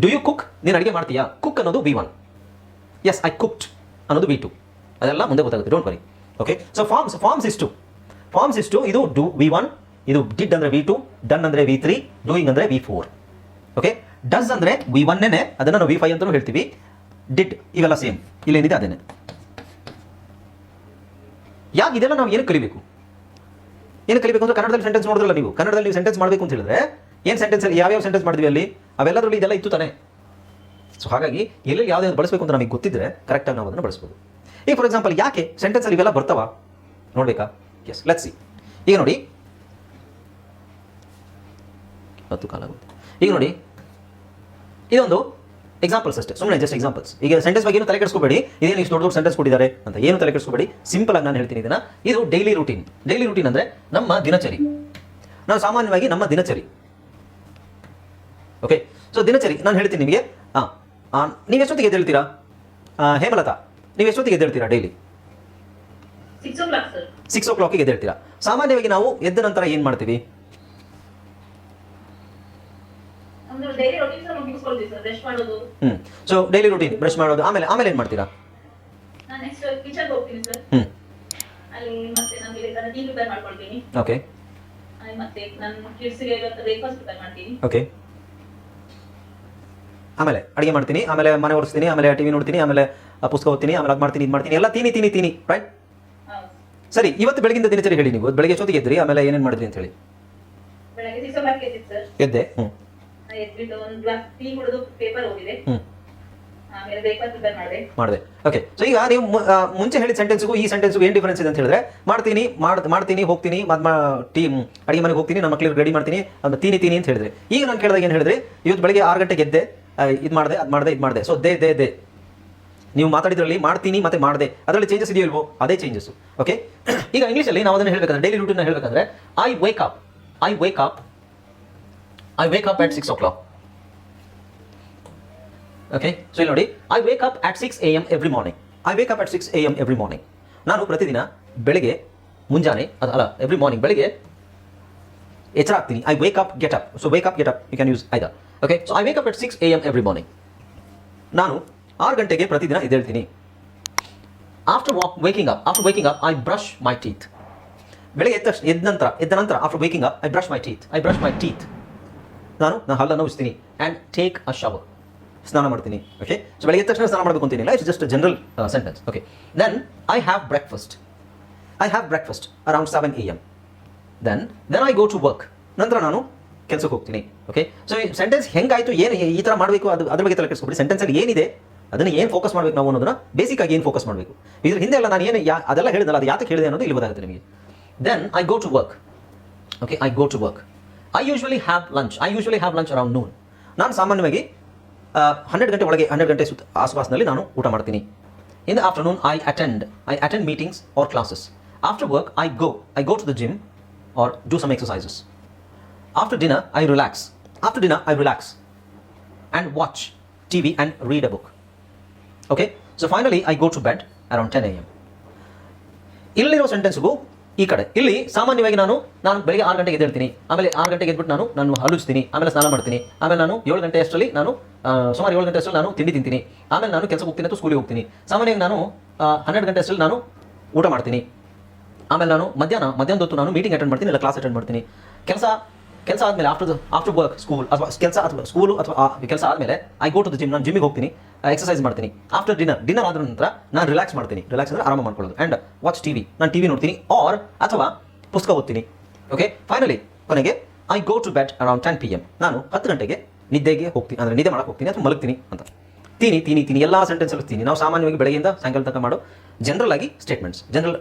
do you cook ನೀನು ಅಡುಗೆ ಮಾಡ್ತೀಯಾ? ಕುಕ್ ಅನ್ನೋದು V one yes I cooked ಅನ್ನೋದು ವಿ ಟು ಅದೆಲ್ಲ ಮುಂದೆ ಗೊತ್ತಾಗುತ್ತೆ. Don't worry okay so forms forms ಇಷ್ಟು ಫಾರ್ಮ್ಸ್ ಇಷ್ಟು ಇದು ಡು ವಿ ಒನ್ ಇದು ಡಿಡ್ ಅಂದರೆ ವಿ ಟು ಡನ್ ಅಂದರೆ ವಿ ತ್ರೀ ಡೂಯಿಂಗ್ ಅಂದರೆ ವಿ ಫೋರ್ ಓಕೆ ಡಸ್ ಅಂದರೆ ವಿ ಒನ್ನೇ ಅದನ್ನು ನಾವು ವಿ ಫೈವ್ ಅಂತಲೂ ಹೇಳ್ತೀವಿ. ಡಿಡ್ ಇವೆಲ್ಲ ಸೇಮ್ ಇಲ್ಲೇನಿದೆ ಅದೇನೆ. ಯಾಕೆ ಇದೆಲ್ಲ ನಾವು ಏನು ಕಲಿಬೇಕು? ಏನು ಕಲಿಬೇಕು ಅಂದ್ರೆ ಕನ್ನಡದಲ್ಲಿ ಸೆಂಟೆನ್ಸ್ ನೋಡಿದ್ರಲ್ಲ ನೀವು. ಕನ್ನಡದಲ್ಲಿ ಸೆಂಟೆನ್ಸ್ ಮಾಡಬೇಕು ಅಂತ ಹೇಳಿದ್ರೆ ಏನು ಸೆಂಟೆನ್ಸ್ ಯಾವ್ಯಾವ ಸೆಂಟೆನ್ಸ್ ಮಾಡಿದ್ವಿ ಅಲ್ಲಿ? ಅವೆಲ್ಲದರಲ್ಲಿ ಇದೆಲ್ಲ ಇತ್ತು ತಾನೆ. ಸೊ ಹಾಗಾಗಿ ಎಲ್ಲಿ ಯಾವುದೇ ಬಳಸಬೇಕು ಅಂತ ನಮಗೆ ಗೊತ್ತಿದ್ರೆ ಕರೆಕ್ಟಾಗಿ ನಾವು ಅದನ್ನು ಬಳಸ್ಬೋದು. ಈಗ ಫಾರ್ ಎಕ್ಸಾಂಪಲ್ ಯಾಕೆ ಸೆಂಟೆನ್ಸ್ ಅಲ್ಲಿ ಇವೆಲ್ಲ ಬರ್ತಾವ? ನೋಡ್ಬೇಕಾ? ಎಸ್ ಲೆಟ್ಸ್ ಸಿ ಈಗ ನೋಡಿ ಹತ್ತು ಕಾಲ ಆಗುತ್ತೆ. ಈಗ ನೋಡಿ ಇದೊಂದು ಎಕ್ಸಾಂಪಲ್ಸ್ ಅಷ್ಟೇ. ಸುಮ್ಮನೆ ಜಸ್ಟ್ ಎಕ್ಸಾಂಪಲ್ಸ್ ಈಗ ಸೆಂಟೆನ್ಸ್ ಬಗ್ಗೆ ಏನು ತಲೆ ಕೆಡಿಸ್ಕೋಬೇಡಿ. ಇದೇನು ಇಷ್ಟು ದೊಡ್ಡ ದೊಡ್ಡ ಸೆಂಟೆನ್ಸ್ ಕೊಟ್ಟಿದ್ದಾರೆ ಅಂತ ಏನು ತಲೆ ಕೆಡಿಸ್ಕೋಬೇಡಿ. ಸಿಂಪಲ್ ಆಗಿ ನಾನು ಹೇಳ್ತೀನಿ ಇದನ್ನ. ಇದು ಡೈಲಿ ರೂಟೀನ್ ಡೈಲಿ ರೂಟೀನ್ ಅಂದ್ರೆ ನಮ್ಮ ದಿನಚರಿ. ನಾವು ಸಾಮಾನ್ಯವಾಗಿ ನಮ್ಮ ದಿನಚರಿ. ಓಕೆ ಸೊ ದಿನಚರಿ ನಾನು ಹೇಳ್ತೀನಿ ನಿಮಗೆ. ಹಾಂ ನೀವು ಎಷ್ಟೊತ್ತಿಗೆ ಎದ್ದೇಳ್ತೀರಾ? ಹೇಮಲತಾ ನೀವು ಎಷ್ಟೊತ್ತಿಗೆ ಎದ್ದೇಳ್ತೀರಾ daily
six o'clock sir
six ಓ ಕ್ಲಾಕಿಗೆ ಎದ್ದೇಳ್ತೀರಾ? ಸಾಮಾನ್ಯವಾಗಿ ನಾವು ಎದ್ದ ನಂತರ ಏನು ಮಾಡ್ತೀವಿ
ಅಂದ್ರೆ ಡೈಲಿ ರೊಟೀನ್ ಸರ್ ಮುಗಿಸ್ಕೊಳ್ತೀವಿ ಸರ್ ಬ್ರಷ್ ಮಾಡೋದು
ಸೊ ಡೈಲಿ ರೂಟೀನ್ ಬ್ರಷ್ ಮಾಡೋದು. ಆಮೇಲೆ ಆಮೇಲೆ ಏನು ಮಾಡ್ತೀರಾ?
ಪ್ರಿಪೇರ್
ಓಕೆ ಓಕೆ ಆಮೇಲೆ ಅಡಿಗೆ ಮಾಡ್ತೀನಿ ಆಮೇಲೆ ಮನೆ ಓಡಿಸ್ತೀನಿ ಆಮೇಲೆ ಟಿವಿ ನೋಡ್ತೀನಿ ಆಮೇಲೆ ಪುಸ್ತಕ ಓದ್ತೀನಿ ಆಮೇಲೆ ಅದು ಮಾಡ್ತೀನಿ ಇದು ಮಾಡ್ತೀನಿ ಎಲ್ಲ ತೀನಿ ತೀನಿ ತೀನಿ ರೈಟ್ ಸರಿ ಇವತ್ತು ಬೆಳಗಿಂದ ದಿನಚರಿ ಹೇಳಿ ನೀವು. ಬೆಳಗ್ಗೆ ಎಷ್ಟೊತ್ತಿಗೆ ಎದ್ರಿ ಆಮೇಲೆ ಏನೇನು ಮಾಡಿದ್ರಿ ಅಂತ ಹೇಳಿ? ಎದ್ದೆ ಹ್ಞೂ
ಎದ್ಬಿಟ್ಟು ಒಂದು ಗ್ಲಾಸ್ ಟೀ ಕುಡಿದು ಪೇಪರ್ ಓದಿದೆ. ಆಮೇಲೆ ಬ್ರೇಕ್ಫಾಸ್ಟ್ ಪ್ರಿಪೇರ್ ಮಾಡಿದೆ.
ಮಾಡಿದೆ. ಓಕೆ ಸೊ ಈಗ ನೀವು ಮುಂಚೆ ಹೇಳಿದ ಸೆಂಟೆನ್ಸ್ಗೂ ಈ ಸೆಂಟೆನ್ಸ್ಗೂ ಏನು ಡಿಫರೆನ್ಸ್ ಇದೆ ಅಂತ ಹೇಳಿದ್ರೆ ಮಾಡ್ತೀನಿ ಮಾಡ್ ಮಾಡ್ತೀನಿ ಹೋಗ್ತೀನಿ ಟೀಮ್ ಟೀ ಅಡಿಗೆ ಮನೆಗೆ ಹೋಗ್ತೀನಿ ನಮ್ಮ ಮಕ್ಳಿಗೆ ರೆಡಿ ಮಾಡ್ತೀನಿ ಅದು ತೀನಿ ತೀನಿ ಅಂತ ಹೇಳಿದ್ರೆ. ಈಗ ನಾನು ಕೇಳಿದಾಗ ಏನು ಹೇಳಿದ್ರೆ ಇವತ್ತು ಬೆಳಗ್ಗೆ ಆರು ಗಂಟೆಗೆ ಎದ್ದೆ ಇದು ಮಾಡಿದೆ ಅದು ಮಾಡಿದೆ ಇದು ಮಾಡಿದೆ. So they they they. ನೀವು ಮಾತಾಡಿದ್ರಲ್ಲಿ ಮಾಡ್ತೀನಿ ಮತ್ತೆ ಮಾಡಿದೆ. ಅದರಲ್ಲಿ ಚೇಂಜಸ್ ಇದೆಯಲ್ವೋ ಅದೇ ಚೇಂಜಸ್ ಓಕೆ ಈಗ ಇಂಗ್ಲೀಷಲ್ಲಿ ನಾವು ಅದನ್ನು ಹೇಳಬೇಕಂದ್ರೆ ಡೈಲಿ ರೂಟೀನ್ ಹೇಳಬೇಕಂದ್ರೆ I wake up I wake up I wake up at six o'clock okay so ಇಲ್ಲಿ ನೋಡಿ I wake up at six A M every morning I wake up at six A M every morning ನಾನು ಪ್ರತಿದಿನ ಬೆಳಗ್ಗೆ, ಮುಂಜಾನೆ, ಅದು ಅಲ್ಲ ಎವ್ರಿ ಮಾರ್ನಿಂಗ್ ಬೆಳಗ್ಗೆ ಎಚ್ಚರ ಆಗ್ತೀನಿ. I wake up get up so wake up get up you can use ಐದಾ okay so I wake up at six A M every morning ನಾನು ಆರು ಗಂಟೆಗೆ ಪ್ರತಿದಿನ ಎದ್ದೇಳ್ತೀನಿ after walk waking up after waking up I brush my teeth ಬೆಳಗ್ಗೆ ಎದ್ದ ಎದ್ದ ನಂತರ ಎದ್ದ ನಂತರ after waking up I brush my teeth I brush my teeth ನಾನು ನಾನು ಹಲ್ಲನ್ನು ಉಸ್ತೀನಿ ಆ್ಯಂಡ್ ಟೇಕ್ ಅ ಶವರ್ ಸ್ನಾನ ಮಾಡ್ತೀನಿ. ಓಕೆ ಸೊ ಬೆಳಗ್ಗೆ ತಕ್ಷಣ ಸ್ನಾನ ಮಾಡಬೇಕು ಅಂತೀನಿಲ್ಲ it's just general sentence okay then I have breakfast I have breakfast around seven A M then then I go to work ನಂತರ ನಾನು ಕೆಲಸಕ್ಕೆ ಹೋಗ್ತೀನಿ. ಓಕೆ ಸೊ ಈ ಸೆಂಟೆನ್ಸ್ ಹೆಂಗಾಯಿತು, ಏನು ಈ ಥರ ಮಾಡಬೇಕು, ಅದು ಅದ್ರ ಬಗ್ಗೆ ತಲೆ ಕೆಡಿಸ್ಕೊಬಿಡಿ. ಸೆಂಟೆನ್ಸಲ್ಲಿ ಏನಿದೆ, ಅದನ್ನು ಏನು ಫೋಕಸ್ ಮಾಡಬೇಕು ನಾವು ಅನ್ನೋದನ್ನ ಬೇಸಿಕ್ ಆಗಿ ಏನು ಫೋಕಸ್ ಮಾಡಬೇಕು? ಇದ್ರ ಹಿಂದೆ ಎಲ್ಲ ನಾನು ಏನು ಯಾ ಅದೆಲ್ಲ ಹೇಳಿದಲ್ಲ ಅದು ಯಾತಕ್ಕೆ ಹೇಳಿದೆ ಅನ್ನೋದು ಇಲ್ಲಿ ಗೊತ್ತಾಗುತ್ತೆ ನಿಮಗೆ. Then I go to work okay I go to work I usually have lunch I usually have lunch around noon ನಾನು ಸಾಮಾನ್ಯವಾಗಿ ಹನ್ನೆರಡು ಗಂಟೆ ಒಳಗೆ, ಹನ್ನೆರಡು ಗಂಟೆ ಸುತ್ತ ಆಸ್ಪಾಸ್ನಲ್ಲಿ ನಾನು ಊಟ ಮಾಡ್ತೀನಿ. In the afternoon I attend I attend meetings or classes after work I go I go to the gym or do some exercises after dinner I relax after dinner I relax and watch T V and read a book okay so finally I go to bed around ten A M ಇಲ್ಲಿರೋ ಸೆಂಟೆನ್ಸ್ಗೂ ಈ ಕಡೆ. ಇಲ್ಲಿ ಸಾಮಾನ್ಯವಾಗಿ ನಾನು ನಾನು ಬೆಳಿಗ್ಗೆ ಆರು ಗಂಟೆಗೆ ಎದ್ದೇಳ್ತೀನಿ. ಆಮೇಲೆ ಆರು ಗಂಟೆಗೆ ಎದ್ಬಿಟ್ಟು ನಾನು ನಾನು ಹಲುಚ್ತೀನಿ ಆಮೇಲೆ ಸ್ನಾನ ಮಾಡ್ತೀನಿ. ಆಮೇಲೆ ನಾನು ಏಳು ಗಂಟೆ ಅಷ್ಟರಲ್ಲಿ ನಾನು ಸುಮಾರು ಏಳು ಗಂಟೆ ಅಷ್ಟರಲ್ಲಿ ನಾನು ತಿಂಡಿ ತಿಂತೀನಿ. ಆಮೇಲೆ ನಾನು ಕೆಲಸಕ್ಕೆ ಹೋಗ್ತೀನಿ ಅಥವಾ ಸ್ಕೂಲಿಗೆ ಹೋಗ್ತೀನಿ. ಸಾಮಾನ್ಯವಾಗಿ ನಾನು ಹನ್ನೆರಡು ಗಂಟೆ ಅಷ್ಟರಲ್ಲಿ ನಾನು ಊಟ ಮಾಡ್ತೀನಿ. ಆಮೇಲೆ ನಾನು ಮಧ್ಯಾಹ್ನ, ಮಧ್ಯಾಹ್ನದೊತ್ತು ನಾನು ಮೀಟಿಂಗ್ ಅಟೆಂಡ್ ಮಾಡ್ತೀನಿ, ಇಲ್ಲ ಕ್ಲಾಸ್ ಅಟೆಂಡ್ ಮಾಡ್ತೀನಿ. ಕೆಲಸ ಕೆಲಸ ಆದಮೇಲೆ ಆಫ್ಟರ್ ಆಫ್ಟರ್ ವರ್ಕ್ ಸ್ಕೂಲ್ ಅಥವಾ ಕೆಲಸ ಅಥವಾ ಸ್ಕೂಲು ಅಥವಾ ಕೆಲಸ ಆದಮೇಲೆ I go to the gym ನಾನು ಜಿಮ್ಮಿಗೆ ಹೋಗ್ತೀನಿ ಎಕ್ಸಸೈಸ್ ಮಾಡ್ತೀನಿ. ಆಫ್ಟರ್ ಡಿನ್ನರ್ ಡಿನ್ನರ್ ಆದ ನಂತರ ನಾನು ರಿಲ್ಯಾಕ್ಸ್ ಮಾಡ್ತೀನಿ. ರಿಲ್ಯಾಕ್ಸ್ ಅಂದರೆ ಆರಾಮ ಮಾಡ್ಕೊಳ್ಳೋದು. ಆ್ಯಂಡ್ ವಾಚ್ ಟಿವಿ ನಾನು ಟಿವಿ ನೋಡ್ತೀನಿ. ಆರ್ ಅಥವಾ ಪುಸ್ತಕ ಓದ್ತೀನಿ. ಓಕೆ ಫೈನಲಿ ಕೊನೆಗೆ I go to bed around ten P M ನಾನು ಹತ್ತು ಗಂಟೆಗೆ ನಿದ್ದೆಗೆ ಹೋಗ್ತೀನಿ. ಅಂದರೆ ನಿದ್ದೆ ಮಾಡಕ್ಕೆ ಹೋಗ್ತೀನಿ ಅಥವಾ ಮಲಗ್ತೀನಿ ಅಂತ. ತೀನಿ ತೀನಿ ತೀನಿ ಎಲ್ಲ ಸೆಂಟೆನ್ಸ್ ತೀನಿ ನಾವು ಸಾಮಾನ್ಯವಾಗಿ ಬೆಳಗ್ಗೆಯಿಂದ ಸಾಯಂಕಾಲ ತನಕ ಮಾಡೋ ಜನರಲ್ ಆಗಿ ಸ್ಟೇಟ್ಮೆಂಟ್ಸ್ ಜನರಲ್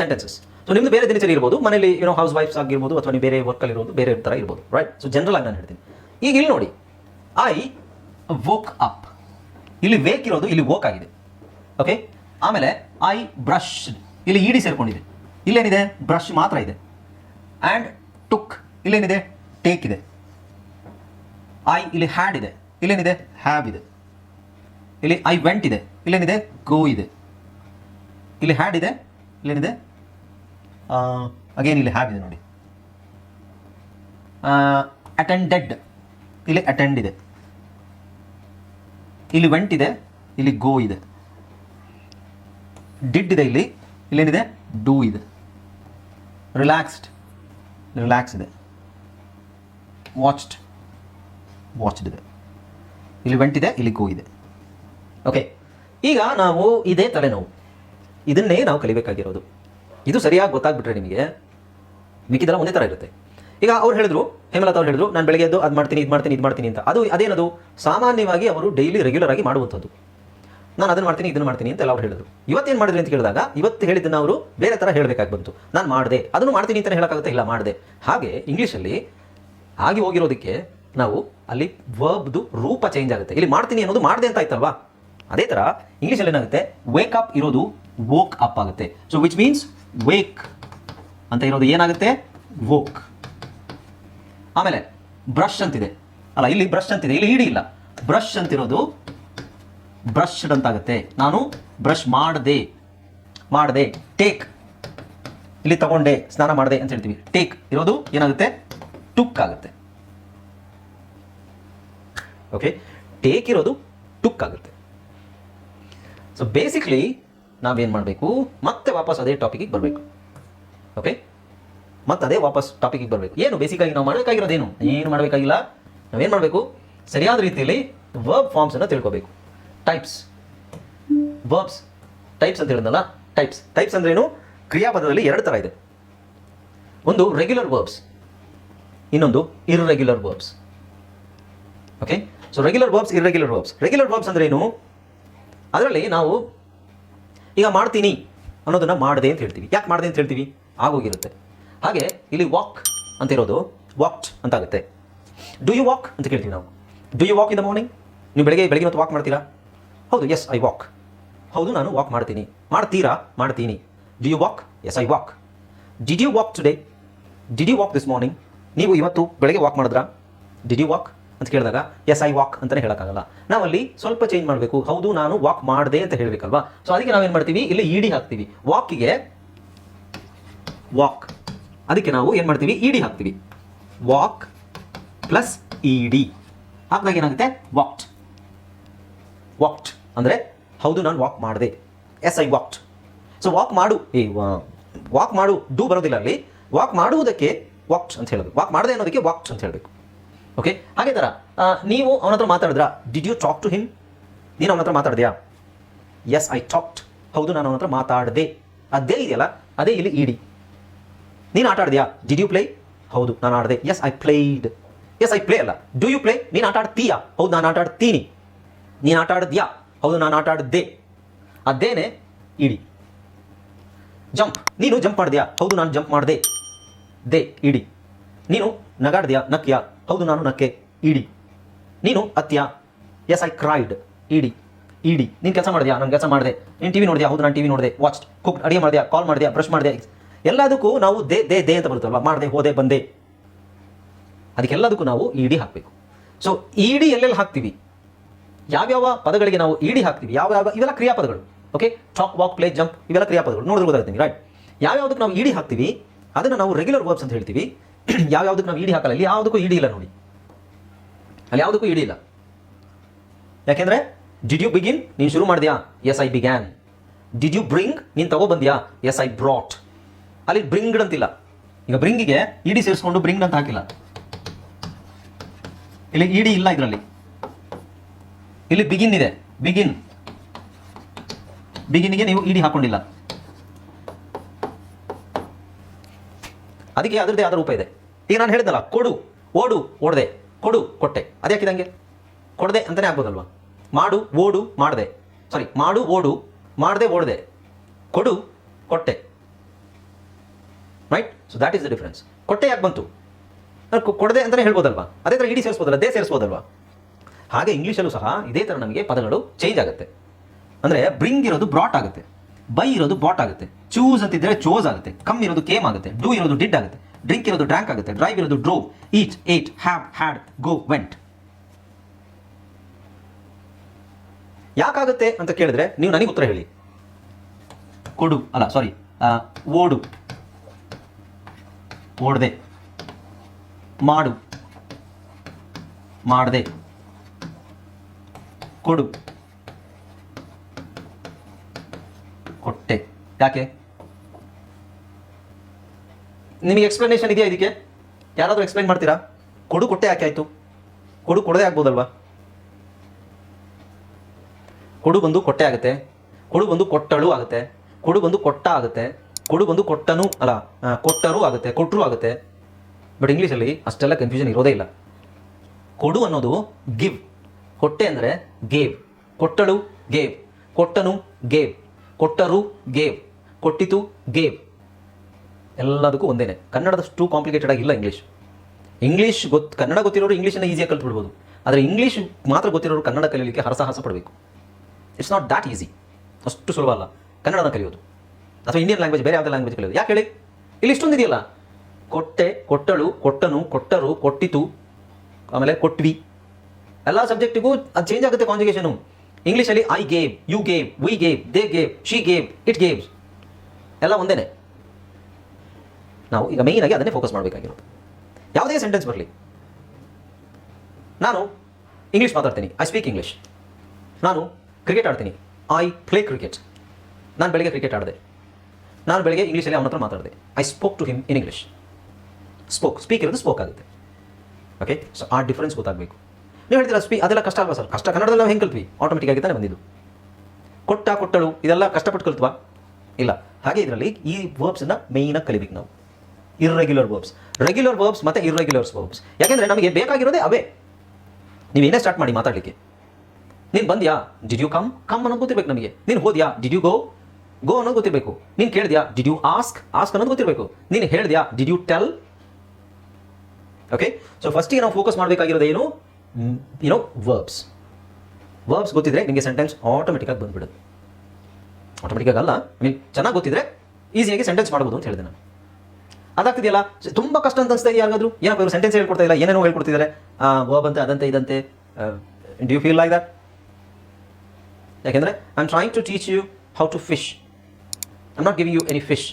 ಸೆಂಟೆನ್ಸಸ್ ಸೊ ನಿಮ್ದು ಬೇರೆ ದಿನಚರಿ ಇರ್ಬೋದು, ಮನೇಲಿ ಏನೋ ಹೌಸ್ ವೈಫ್ಸ್ ಆಗಿರ್ಬೋದು, ಅಥವಾ ನೀವು ಬೇರೆ ವರ್ಕಲ್ಲಿ ಇರೋದು ಬೇರೆ ಥರ ಇರ್ಬೋದು ರೈಟ್ ಸೊ ಜನರಲ್ ಆಗಿ ನಾನು ಹೇಳ್ತೀನಿ. ಈಗ ಇಲ್ಲಿ ನೋಡಿ ಐ ವೋಕ್ ಅಪ್ ಇಲ್ಲಿ ವೇಕ್ ಇರೋದು, ಇಲ್ಲಿ ವೋಕ್ ಆಗಿದೆ. ಓಕೆ ಆಮೇಲೆ ಐ ಬ್ರಷ್ ಇಲ್ಲಿ ಇಡಿ ಸೇರ್ಕೊಂಡಿದೆ. ಇಲ್ಲೇನಿದೆ? ಬ್ರಷ್ ಮಾತ್ರ ಇದೆ. ಆ್ಯಂಡ್ ಟುಕ್ ಇಲ್ಲೇನಿದೆ? ಟೇಕ್ ಇದೆ. ಐ ಇಲ್ಲಿ ಹ್ಯಾಡ್ ಇದೆ. ಇಲ್ಲೇನಿದೆ? ಹ್ಯಾವ್ ಇದೆ. ಇಲ್ಲಿ ಐ ವೆಂಟ್ ಇದೆ. ಇಲ್ಲೇನಿದೆ? ಗೋ ಇದೆ. ಇಲ್ಲಿ ಹ್ಯಾಡ್ ಇದೆ, ಇಲ್ಲೇನಿದೆ? ಅಗೇನ್ ಇಲ್ಲಿ ಹ್ಯಾಡ್ ಇದೆ ನೋಡಿ. ಅಟೆಂಡೆಡ್ ಇಲ್ಲಿ ಅಟೆಂಡ್ ಇದೆ. ಇಲ್ಲಿ ವೆಂಟ್ ಇದೆ, ಇಲ್ಲಿ ಗೋ ಇದೆ. ಡಿಡ್ ಇದೆ ಇಲ್ಲಿ, ಇಲ್ಲೇನಿದೆ? ಡೂ ಇದೆ. ರಿಲ್ಯಾಕ್ಸ್ಡ್ ರಿಲ್ಯಾಕ್ಸ್ ಇದೆ. ವಾಚ್ಡ್ ವಾಚ್ಡ್ ಇದೆ. ಇಲ್ಲಿ ವೆಂಟ್ ಇದೆ, ಇಲ್ಲಿ ಗೋ ಇದೆ. ಓಕೆ ಈಗ ನಾವು ಇದೇ ತಲೆನೋವು. ಇದನ್ನೇ ನಾವು ಕಲಿಬೇಕಾಗಿರೋದು. ಇದು ಸರಿಯಾಗಿ ಗೊತ್ತಾಗ್ಬಿಟ್ರೆ ನಿಮಗೆ ಮಿಕ್ಕಿದ್ರೆ ಒಂದೇ ಥರ ಇರುತ್ತೆ. ಈಗ ಅವ್ರು ಹೇಳಿದ್ರು, ಹೇಮಲತಾ ಅವ್ರು ಹೇಳಿದ್ರು, ನಾನು ಬೆಳಗ್ಗೆ ಎದ್ದು ಅದು ಮಾಡ್ತೀನಿ, ಇದು ಮಾಡ್ತೀನಿ ಇದು ಮಾಡ್ತೀನಿ ಅಂತ. ಅದು ಅದೇನದು? ಸಾಮಾನ್ಯವಾಗಿ ಅವರು ಡೈಲಿ ರೆಗ್ಯುಲರ್ ಆಗಿ ಮಾಡುವಂಥದ್ದು. ನಾನು ಅದನ್ನು ಮಾಡ್ತೀನಿ, ಇದನ್ನು ಮಾಡ್ತೀನಿ ಅಂತ ಎಲ್ಲ ಅವ್ರು ಹೇಳಿದ್ರು. ಇವತ್ತೇನು ಮಾಡಿದ್ರಿ ಅಂತ ಕೇಳಿದಾಗ, ಇವತ್ತು ಹೇಳಿದ್ದನ್ನು ಅವರು ಬೇರೆ ಥರ ಹೇಳಬೇಕಾಗಿ ಬಂತು. ನಾನು ಮಾಡಿದೆ. ಅದನ್ನು ಮಾಡ್ತೀನಿ ಅಂತ ಹೇಳೋಕ್ಕಾಗುತ್ತೆ? ಇಲ್ಲ, ಮಾಡಿದೆ. ಹಾಗೆ ಇಂಗ್ಲೀಷಲ್ಲಿ ಆಗಿ ಹೋಗಿರೋದಕ್ಕೆ ನಾವು ಅಲ್ಲಿ ವರ್ಬ್ದು ರೂಪ ಚೇಂಜ್ ಆಗುತ್ತೆ. ಇಲ್ಲಿ ಮಾಡ್ತೀನಿ ಅನ್ನೋದು ಮಾಡಿದೆ ಅಂತ ಆಯ್ತಲ್ವಾ? ಅದೇ ಥರ ಇಂಗ್ಲೀಷಲ್ಲಿ ಏನಾಗುತ್ತೆ? ವೇಕ್ ಅಪ್ ಇರೋದು ವೋಕ್ ಅಪ್ ಆಗುತ್ತೆ. ಸೊ ವಿಚ್ ಮೀನ್ಸ್ ವೇಕ್ ಅಂತ ಇರೋದು ಏನಾಗುತ್ತೆ? ವೋಕ್ ಆಮೇಲೆ ಬ್ರಷ್ ಅಂತಿದೆ. ಅಲ್ಲ, ಇಲ್ಲಿ ಬ್ರಷ್ ಅಂತಿದೆ, ಇಲ್ಲಿ ಇಡಿ ಇಲ್ಲ. ಬ್ರಷ್ ಅಂತಿರೋದು ಬ್ರಷ್ಡ್ ಅಂತಾಗುತ್ತೆ. ನಾನು ಬ್ರಷ್ ಮಾಡದೆ. ಮಾಡದೆ. ಟೇಕ್ ಇಲ್ಲಿ ತಗೊಂಡೆ, ಸ್ನಾನ ಮಾಡಿದೆ ಅಂತ ಹೇಳ್ತೀವಿ. ಟೇಕ್ ಇರೋದು ಏನಾಗುತ್ತೆ? ಟುಕ್ ಆಗುತ್ತೆ. ಓಕೆ ಟೇಕ್ ಇರೋದು ಟುಕ್ ಆಗುತ್ತೆ. ಸೊ ಬೇಸಿಕ್ಲಿ ನಾವೇನು ಮಾಡಬೇಕು? ಮತ್ತೆ ವಾಪಸ್ ಅದೇ ಟಾಪಿಕಿಗೆ ಬರಬೇಕು. ಓಕೆ ಮತ್ತೆ ಅದೇ ವಾಪಸ್ ಟಾಪಿಕಿಗೆ ಬರಬೇಕು. ಏನು? ಬೇಸಿಕ್ಕಾಗಿ ನಾವು ಮಾಡಬೇಕಾಗಿರೋದೇನು ಏನು ಮಾಡಬೇಕಾಗಿಲ್ಲ? ನಾವೇನು ಮಾಡಬೇಕು? ಸರಿಯಾದ ರೀತಿಯಲ್ಲಿ ವರ್ಬ್ ಫಾರ್ಮ್ಸನ್ನು ತಿಳ್ಕೋಬೇಕು. ಟೈಪ್ಸ್ ವರ್ಬ್ಸ್ ಟೈಪ್ಸ್ ಅಂತ ಹೇಳಿದ್ನಲ್ಲ? ಟೈಪ್ಸ್ ಟೈಪ್ಸ್ ಅಂದ್ರೇನು ಕ್ರಿಯಾಪದದಲ್ಲಿ ಎರಡು ಥರ ಇದೆ. ಒಂದು ರೆಗ್ಯುಲರ್ ವರ್ಬ್ಸ್ ಇನ್ನೊಂದು irregular verbs okay so regular verbs irregular verbs regular verbs ಅಂದ್ರೆ ಏನು? ಅದರಲ್ಲಿ ನಾವು ಈಗ ಮಾಡ್ತೀನಿ ಅನ್ನೋದನ್ನ ಮಾಡಿದೆ ಅಂತ ಹೇಳ್ತೀವಿ. ಯಾಕೆ ಮಾಡಿದೆ ಅಂತ ಹೇಳ್ತೀವಿ? ಆಗೋಗಿರುತ್ತೆ. ಹಾಗೆ ಇಲ್ಲಿ ವಾಕ್ ಅಂತ ಇರೋದು ವಾಕ್ಡ್ ಅಂತ ಆಗುತ್ತೆ ಡು ಯು ವಾಕ್ ಅಂತ ಕೇಳ್ತೀವಿ ನಾವು. Do you walk in the morning ನೀವು ಬೆಳಗ್ಗೆ ಬೆಳಗ್ಗೆ ಮತ್ತು ವಾಕ್ ಮಾಡ್ತೀರಾ? ಹೌದು ಎಸ್ ಐ ವಾಕ್ ಹೌದು, ನಾನು ವಾಕ್ ಮಾಡ್ತೀನಿ. ಮಾಡ್ತೀರಾ? ಮಾಡ್ತೀನಿ. Do you walk yes I walk did you walk today did you walk this morning ನೀವು ಇವತ್ತು ಬೆಳಗ್ಗೆ ವಾಕ್ ಮಾಡಿದ್ರಾ? ಡಿಡ್ ಯು ವಾಕ್ ಅಂತ ಕೇಳಿದಾಗ ಎಸ್ ಐ ವಾಕ್ ಅಂತಲೇ ಹೇಳೋಕ್ಕಾಗಲ್ಲ. ನಾವಲ್ಲಿ ಸ್ವಲ್ಪ ಚೇಂಜ್ ಮಾಡಬೇಕು. ಹೌದು, ನಾನು ವಾಕ್ ಮಾಡಿದೆ ಅಂತ ಹೇಳಬೇಕಲ್ವಾ? ಸೊ ಅದಕ್ಕೆ ನಾವೇನು ಮಾಡ್ತೀವಿ? ಇಲ್ಲಿ ಇಡಿ ಹಾಕ್ತೀವಿ. ವಾಕಿಗೆ ವಾಕ್ ಅದಕ್ಕೆ ನಾವು ಏನು ಮಾಡ್ತೀವಿ? ಇಡಿ ಹಾಕ್ತೀವಿ. ವಾಕ್ ಪ್ಲಸ್ ಇಡಿ ಹಾಕಿದಾಗ ಏನಾಗುತ್ತೆ? ವಾಕ್ಟ್ ವಾಕ್ಟ್ ಅಂದರೆ, ಹೌದು, ನಾನು ವಾಕ್ ಮಾಡಿದೆ. Yes I walked so walk ಮಾಡು. ಏ ವಾಕ್ ಮಾಡು. ಡೂ ಬರೋದಿಲ್ಲ ಅಲ್ಲಿ. ವಾಕ್ ಮಾಡುವುದಕ್ಕೆ ವಾಕ್ಟ್ ಅಂತ ಹೇಳಬೇಕು ವಾಕ್ ಮಾಡದೆ ಅನ್ನೋದಕ್ಕೆ ವಾಕ್ಟ್ ಅಂತ ಹೇಳಬೇಕು. ಓಕೆ ಹಾಗೆ ಥರ. ನೀವು ಅವನ ಹತ್ರ ಮಾತಾಡಿದ್ರಾ? Did you talk to him ನೀನು ಅವನ ಹತ್ರ ಮಾತಾಡಿದ್ಯಾ? ಎಸ್ ಐ ಟಾಕ್ಟ್ ಹೌದು, ನಾನು ಅವನ ಹತ್ರ ಮಾತಾಡಿದೆ. ಅದೇ ಇದೆಯಲ್ಲ? ಅದೇ ಇಲ್ಲಿ ಇಡಿ ನೀನು ಆಟ ಆಡಿದ್ಯಾ? ಡಿಡ್ ಯು ಪ್ಲೇ ಹೌದು, ನಾನು ಆಡಿದೆ. Yes I played yes I play ಅಲ್ಲ. ಡೂ ಯು ಪ್ಲೇ ನೀನು ಆಟ ಆಡ್ತೀಯಾ? ಹೌದು, ನಾನು ಆಟ ಆಡ್ತೀನಿ. ನೀನು ಆಟ ಆಡಿದ್ಯಾ? ಹೌದು, ನಾನು ಆಟ ಆಡಿದ್ದೆ ಅದೇನೆ ಇಡಿ ಜಂಪ್ ನೀನು ಜಂಪ್ ಮಾಡಿದ್ಯಾ? ಹೌದು, ನಾನು ಜಂಪ್ ಮಾಡಿದೆ. ದೇ ಇಡಿ ನೀನು ನಗಾಡ್ದ್ಯಾ? ನಕ್ಯಾ ಹೌದು, ನಾನು ನಕ್ಕೆ ಇಡಿ. ನೀನು ಅತ್ಯ yes I cried ED ED. ನೀನು ಕೆಲಸ ಮಾಡಿದ್ಯಾ? ನಾನು ಕೆಲಸ ಮಾಡಿದೆ. ನೀನು ಟಿವಿ ನೋಡಿದ್ಯಾ? ಹೌದು, ನಾನು ಟಿವಿ ನೋಡಿದೆ. ವಾಚ್ ಕುಕ್ ಅಡಿಗೆ ಮಾಡಿದ್ಯಾ? ಕಾಲ್ ಮಾಡಿದ್ಯಾ? ಬ್ರಷ್ ಮಾಡಿದೆ ಎಲ್ಲದಕ್ಕೂ ನಾವು ದೇ ದೇ ದೇ ಅಂತ ಬರುತ್ತಲ್ವ? ಮಾಡಿದೆ, ಹೋದೆ, ಬಂದೆ. ಅದಕ್ಕೆಲ್ಲದಕ್ಕೂ ನಾವು ಇಡಿ ಹಾಕಬೇಕು. ಸೊ ಇಡಿ ಎಲ್ಲೆಲ್ಲಿ ಹಾಕ್ತೀವಿ? ಯಾವ್ಯಾವ ಪದಗಳಿಗೆ ನಾವು ಇಡಿ ಹಾಕ್ತೀವಿ? ಯಾವ ಯಾವ, ಇವೆಲ್ಲ ಕ್ರಿಯಾಪದಗಳು. Okay talk walk play jump ಇವೆಲ್ಲ ಕ್ರಿಯಾಪದಗಳು. ನೋಡಿದ್ರೆ ಗೊತ್ತಾಗ್ತೀನಿ ರೈಟ್ ಯಾವ್ಯಾವ್ದಕ್ಕೆ ನಾವು ಇಡಿ ಹಾಕ್ತೀವಿ, ಅದನ್ನು ನಾವು ರೆಗ್ಯುಲರ್ ವರ್ಬ್ಸ್ ಅಂತ ಹೇಳ್ತೀವಿ. ಯಾವ್ಯಾವ್ದಕ್ಕೆ ನಾವು ಇಡಿ ಹಾಕಲ್ಲ. ಇಲ್ಲಿ ಯಾವುದಕ್ಕೂ ಇಡಿ ಇಲ್ಲ ನೋಡಿ. ಅಲ್ಲಿ ಯಾವುದಕ್ಕೂ ಇಡಿ ಇಲ್ಲ. ಯಾಕೆಂದ್ರೆ ಡಿಡ್ ಯು ಬಿಗಿನ್ ನೀನು ಶುರು ಮಾಡಿದ್ಯಾ? Yes I began did you bring ನೀನು ತಗೊಬಂದ್ಯಾ ಎಸ್ ಐ ಬ್ರಾಟ್ ಅಲ್ಲಿ ಬ್ರಿಂಗ್ಡ್ ಅಂತಿಲ್ಲ. ಈಗ ಬ್ರಿಂಗಿಗೆ ಇಡಿ ಸೇರಿಸ್ಕೊಂಡು ಬ್ರಿಂಗ್ಡ್ ಅಂತ ಹಾಕಿಲ್ಲ. ಇಲ್ಲಿ ಇಡಿ ಇಲ್ಲ ಇದರಲ್ಲಿ. ಇಲ್ಲಿ ಬಿಗಿನ್ ಇದೆ. ಬಿಗಿನ್ ಬಿಗಿನಿಗೆ ನೀವು ಇಡಿ ಹಾಕೊಂಡಿಲ್ಲ. ಅದಕ್ಕೆ ಅದರದೇ ಆದ ರೂಪ ಇದೆ. ಈಗ ನಾನು ಹೇಳಿದ್ನಲ್ಲ, ಕೊಡು, ಓಡು, ಓಡದೆ, ಕೊಡು, ಕೊಟ್ಟೆ. ಅದ್ಯಾಕಿದಂಗೆ ಕೊಡದೆ ಅಂತಲೇ ಆಗ್ಬೋದಲ್ವಾ? ಮಾಡು, ಓಡು, ಮಾಡದೆ. ಸಾರಿ ಮಾಡು, ಓಡು, ಮಾಡದೆ, ಓಡದೆ. ಕೊಡು, ಕೊಟ್ಟೆ. Right so that is the difference ಕೊಟ್ಟೆ ಯಾಕೆ ಬಂತು? ಕೊಡದೆ ಅಂತಲೇ ಹೇಳ್ಬೋದಲ್ವಾ? ಅದೇ ಥರ ಇಡೀ ಸೇರಿಸ್ಬೋದಲ್ಲ ದೇ ಸೇರಿಸ್ಬೋದಲ್ವಾ? ಹಾಗೆ ಇಂಗ್ಲೀಷಲ್ಲೂ ಸಹ ಇದೇ ಥರ ನಮಗೆ ಪದಗಳು ಚೇಂಜ್ ಆಗುತ್ತೆ. ಅಂದರೆ ಬ್ರಿಂಗ್ ಇರೋದು ಬ್ರಾಟ್ ಆಗುತ್ತೆ. ಬೈ ಇರೋದು ಬಾಟ್ ಆಗುತ್ತೆ. ಚೂಸ್ ಅಂತಿದ್ರೆ ಚೋಸ್ ಆಗುತ್ತೆ. ಕಮ್ ಇರೋದು ಕೇಮ್ ಆಗುತ್ತೆ. ಡೂ ಇರೋದು ಡಿಡ್ ಆಗುತ್ತೆ. ಡ್ರಿಂಕ್ ಇರೋದು ಡ್ರಾಂಕ್ ಆಗುತ್ತೆ. ಡ್ರೈವ್ ಇರೋದು drove eat ate have had go went ಯಾಕಾಗುತ್ತೆ ಅಂತ ಕೇಳಿದ್ರೆ ನೀವು ನನಗೆ ಉತ್ತರ ಹೇಳಿ. ಕೊಡು. ಅಲ್ಲ ಸಾರಿ ಓಡು. ಓಡದೆ. ಮಾಡು. ಮಾಡದೆ. ಕೊಡು. ಕೊಟ್ಟೆ. ಯಾಕೆ? ನಿಮಗೆ ಎಕ್ಸ್ಪ್ಲನೇಷನ್ ಇದೆಯಾ ಇದಕ್ಕೆ? ಯಾರಾದರೂ ಎಕ್ಸ್ಪ್ಲೈನ್ ಮಾಡ್ತೀರಾ? ಕೊಡು ಕೊಟ್ಟೆ ಯಾಕೆ ಆಯಿತು? ಕೊಡು ಕೊಡದೆ ಆಗ್ಬೋದಲ್ವಾ? ಕೊಡು ಬಂದು ಕೊಟ್ಟೆ ಆಗುತ್ತೆ. ಕೊಡು ಬಂದು ಕೊಟ್ಟಳು ಆಗುತ್ತೆ. ಕೊಡು ಬಂದು ಕೊಟ್ಟ ಆಗುತ್ತೆ. ಕೊಡು ಬಂದು ಕೊಟ್ಟನು ಅಲ್ಲ ಕೊಟ್ಟರೂ ಆಗುತ್ತೆ ಕೊಟ್ಟರು ಆಗುತ್ತೆ. ಬಟ್ ಇಂಗ್ಲೀಷಲ್ಲಿ ಅಷ್ಟೆಲ್ಲ ಕನ್ಫ್ಯೂಷನ್ ಇರೋದೇ ಇಲ್ಲ. ಕೊಡು ಅನ್ನೋದು ಗಿವ್ ಕೊಟ್ಟೆ ಅಂದರೆ ಗೇವ್ ಕೊಟ್ಟಳು ಗೇವ್ ಕೊಟ್ಟನು ಗೇವ್ ಕೊಟ್ಟರು ಗೇವ್ ಕೊಟ್ಟಿತು ಗೇವ್ ಎಲ್ಲದಕ್ಕೂ ಒಂದೇನೆ. ಕನ್ನಡದಷ್ಟು ಕಾಂಪ್ಲಿಕೇಟೆಡ್ ಆಗಿಲ್ಲ ಇಂಗ್ಲೀಷ್ ಇಂಗ್ಲೀಷ್ ಗೊತ್ತು ಕನ್ನಡ ಗೊತ್ತಿರೋರು ಇಂಗ್ಲೀಷನ್ನು ಈಸಿಯಾಗಿ ಕಲ್ತ್ಬಿಡ್ಬೋದು. ಆದರೆ ಇಂಗ್ಲೀಷ್ ಮಾತ್ರ ಗೊತ್ತಿರೋರು ಕನ್ನಡ ಕಲಿಯಲಿಕ್ಕೆ ಹರಸಾಹಸ ಪಡಬೇಕು. ಇಟ್ಸ್ ನಾಟ್ ದ್ಯಾಟ್ ಈಸಿ ಅಷ್ಟು ಸುಲಭ ಅಲ್ಲ. ಕನ್ನಡನ ಕಲಿಯೋದು. ಅಥವಾ ಇಂಡಿಯನ್ ಲ್ಯಾಂಗ್ವೇಜ್ ಬೇರೆ ಯಾವುದೇ ಲ್ಯಾಂಗ್ವೇಜ್ ಕಲಿಯೋದು. ಯಾಕೆ ಹೇಳಿ? ಇಲ್ಲಿ ಇಷ್ಟೊಂದು ಇದೆಯಲ್ಲ? ಕೊಟ್ಟೆ, ಕೊಟ್ಟಳು, ಕೊಟ್ಟನು, ಕೊಟ್ಟರು, ಕೊಟ್ಟಿತು, ಆಮೇಲೆ ಕೊಟ್ವಿ. ಎಲ್ಲ ಸಬ್ಜೆಕ್ಟಿಗೂ ಅದು ಚೇಂಜ್ ಆಗುತ್ತೆ ಕಾಂಜುಗೇಷನು ಇಂಗ್ಲೀಷಲ್ಲಿ I gave you gave we gave they gave she gave it gaves ಎಲ್ಲ ಒಂದೇನೆ. ನಾವು ಈಗ ಮೇಯ್ನಾಗಿ ಅದನ್ನೇ ಫೋಕಸ್ ಮಾಡಬೇಕಾಗಿರೋದು. ಯಾವುದೇ ಸೆಂಟೆನ್ಸ್ ಬರಲಿ. ನಾನು ಇಂಗ್ಲೀಷ್ ಮಾತಾಡ್ತೀನಿ. ಐ ಸ್ಪೀಕ್ ಇಂಗ್ಲೀಷ್ ನಾನು ಕ್ರಿಕೆಟ್ ಆಡ್ತೀನಿ. ಐ ಪ್ಲೇ ಕ್ರಿಕೆಟ್ ನಾನು ಬೆಳಗ್ಗೆ ಕ್ರಿಕೆಟ್ ಆಡಿದೆ. ನಾನು ಬೆಳಗ್ಗೆ ಇಂಗ್ಲೀಷಲ್ಲಿ ಅವನ ಹತ್ರ ಮಾತಾಡಿದೆ. I spoke to him in English spoke speak ಇರೋದು ಸ್ಪೋಕ್ ಆಗುತ್ತೆ. ಓಕೆ ಸೊ ಆ ಡಿಫ್ರೆನ್ಸ್ ಗೊತ್ತಾಗಬೇಕು. ನೀವು ಹೇಳ್ತೀರಾ ಸ್ಪೀ ಅದೆಲ್ಲ ಕಷ್ಟ ಅಲ್ವಾ ಸರ್? ಕಷ್ಟ ಕನ್ನಡದಲ್ಲಿ ನಾವು ಹೆಂಗೆ ಕಲ್ತ್ವಿ? ಆಟೋಮೆಟಿಕ್ ಆಗಿ ತಾನೆ ಬಂದಿದ್ದು. ಕೊಟ್ಟ ಕೊಟ್ಟಳು, ಇದೆಲ್ಲ ಕಷ್ಟಪಟ್ಟು ಕಲ್ತ್ವಾ? ಇಲ್ಲ. ಹಾಗೆ ಇದರಲ್ಲಿ ಈ ವರ್ಬ್ಸನ್ನ ಮೇಯ್ನಾಗಿ ಕಲಿಬೇಕು ನಾವು. ಇರ್ರೆಗ್ಯುಲರ್ ವರ್ಬ್ಸ್ ರೆಗ್ಯುಲರ್ ವರ್ಬ್ಸ್ ಮತ್ತು ಇರ್ರೆಗ್ಯುಲರ್ಸ್ ವರ್ಬ್ಸ್ ಯಾಕೆಂದರೆ ನಮಗೆ ಬೇಕಾಗಿರೋದೇ ಅವೇ. ನೀವೇನೇ ಸ್ಟಾರ್ಟ್ ಮಾಡಿ ಮಾತಾಡಲಿಕ್ಕೆ. ನೀನು ಬಂದ್ಯಾ? ಡಿಡ್ ಯು ಕಮ್ ಕಮ್ ಅನ್ನೋದು ಗೊತ್ತಿರಬೇಕು ನಮಗೆ. ನೀನು ಹೋದ್ಯಾ? ಡಿಡ್ ಯು ಗೋ ಗೋ ಅನ್ನೋದು ಗೊತ್ತಿರಬೇಕು. ನೀನು ಕೇಳಿದ್ಯಾ? ಡಿಡ್ ಯು ಆಸ್ಕ್ ಆಸ್ಕ್ ಅನ್ನೋದು ಗೊತ್ತಿರಬೇಕು. ನೀನು ಹೇಳಿದ್ಯಾ? Did you tell okay so ಫಸ್ಟಿಗೆ ನಾವು ಫೋಕಸ್ ಮಾಡಬೇಕಾಗಿರೋದು ಏನು? ಯುನೋ ವರ್ಬ್ಸ್ ವರ್ಬ್ಸ್ ಗೊತ್ತಿದ್ರೆ ನಿಮಗೆ ಸೆಂಟೆನ್ಸ್ ಆಟೋಮೆಟಿಕ್ಕಾಗಿ ಬಂದ್ಬಿಡುತ್ತೆ. ಆಟೋಮೆಟಿಕ್ಕಾಗಿ ಅಲ್ಲ? ಮೀನ್ ಚೆನ್ನಾಗಿ ಗೊತ್ತಿದ್ರೆ ಈಸಿಯಾಗಿ ಸೆಂಟೆನ್ಸ್ ಮಾಡ್ಬೋದು ಅಂತ ಹೇಳಿದೆ ನಾನು. ಅದಾಗ್ತಿದೆಯಲ್ಲ? ತುಂಬ ಕಷ್ಟ ಅಂತ ಅನಿಸ್ತಾ ಇದೆ ಯಾರಾದರೂ ಏನಪ್ಪ ಇವರು ಸೆಂಟೆನ್ಸ್ ಹೇಳ್ಕೊಡ್ತಾ ಇಲ್ಲ, ಏನೇನೋ ಹೇಳ್ಕೊಡ್ತಿದ್ದಾರೆ? ಅಂತ, ಅದಂತೆ, ಇದಂತೆ. Do you feel like that ಯಾಕೆಂದರೆ I am trying to teach you how to fish I not giving you any fish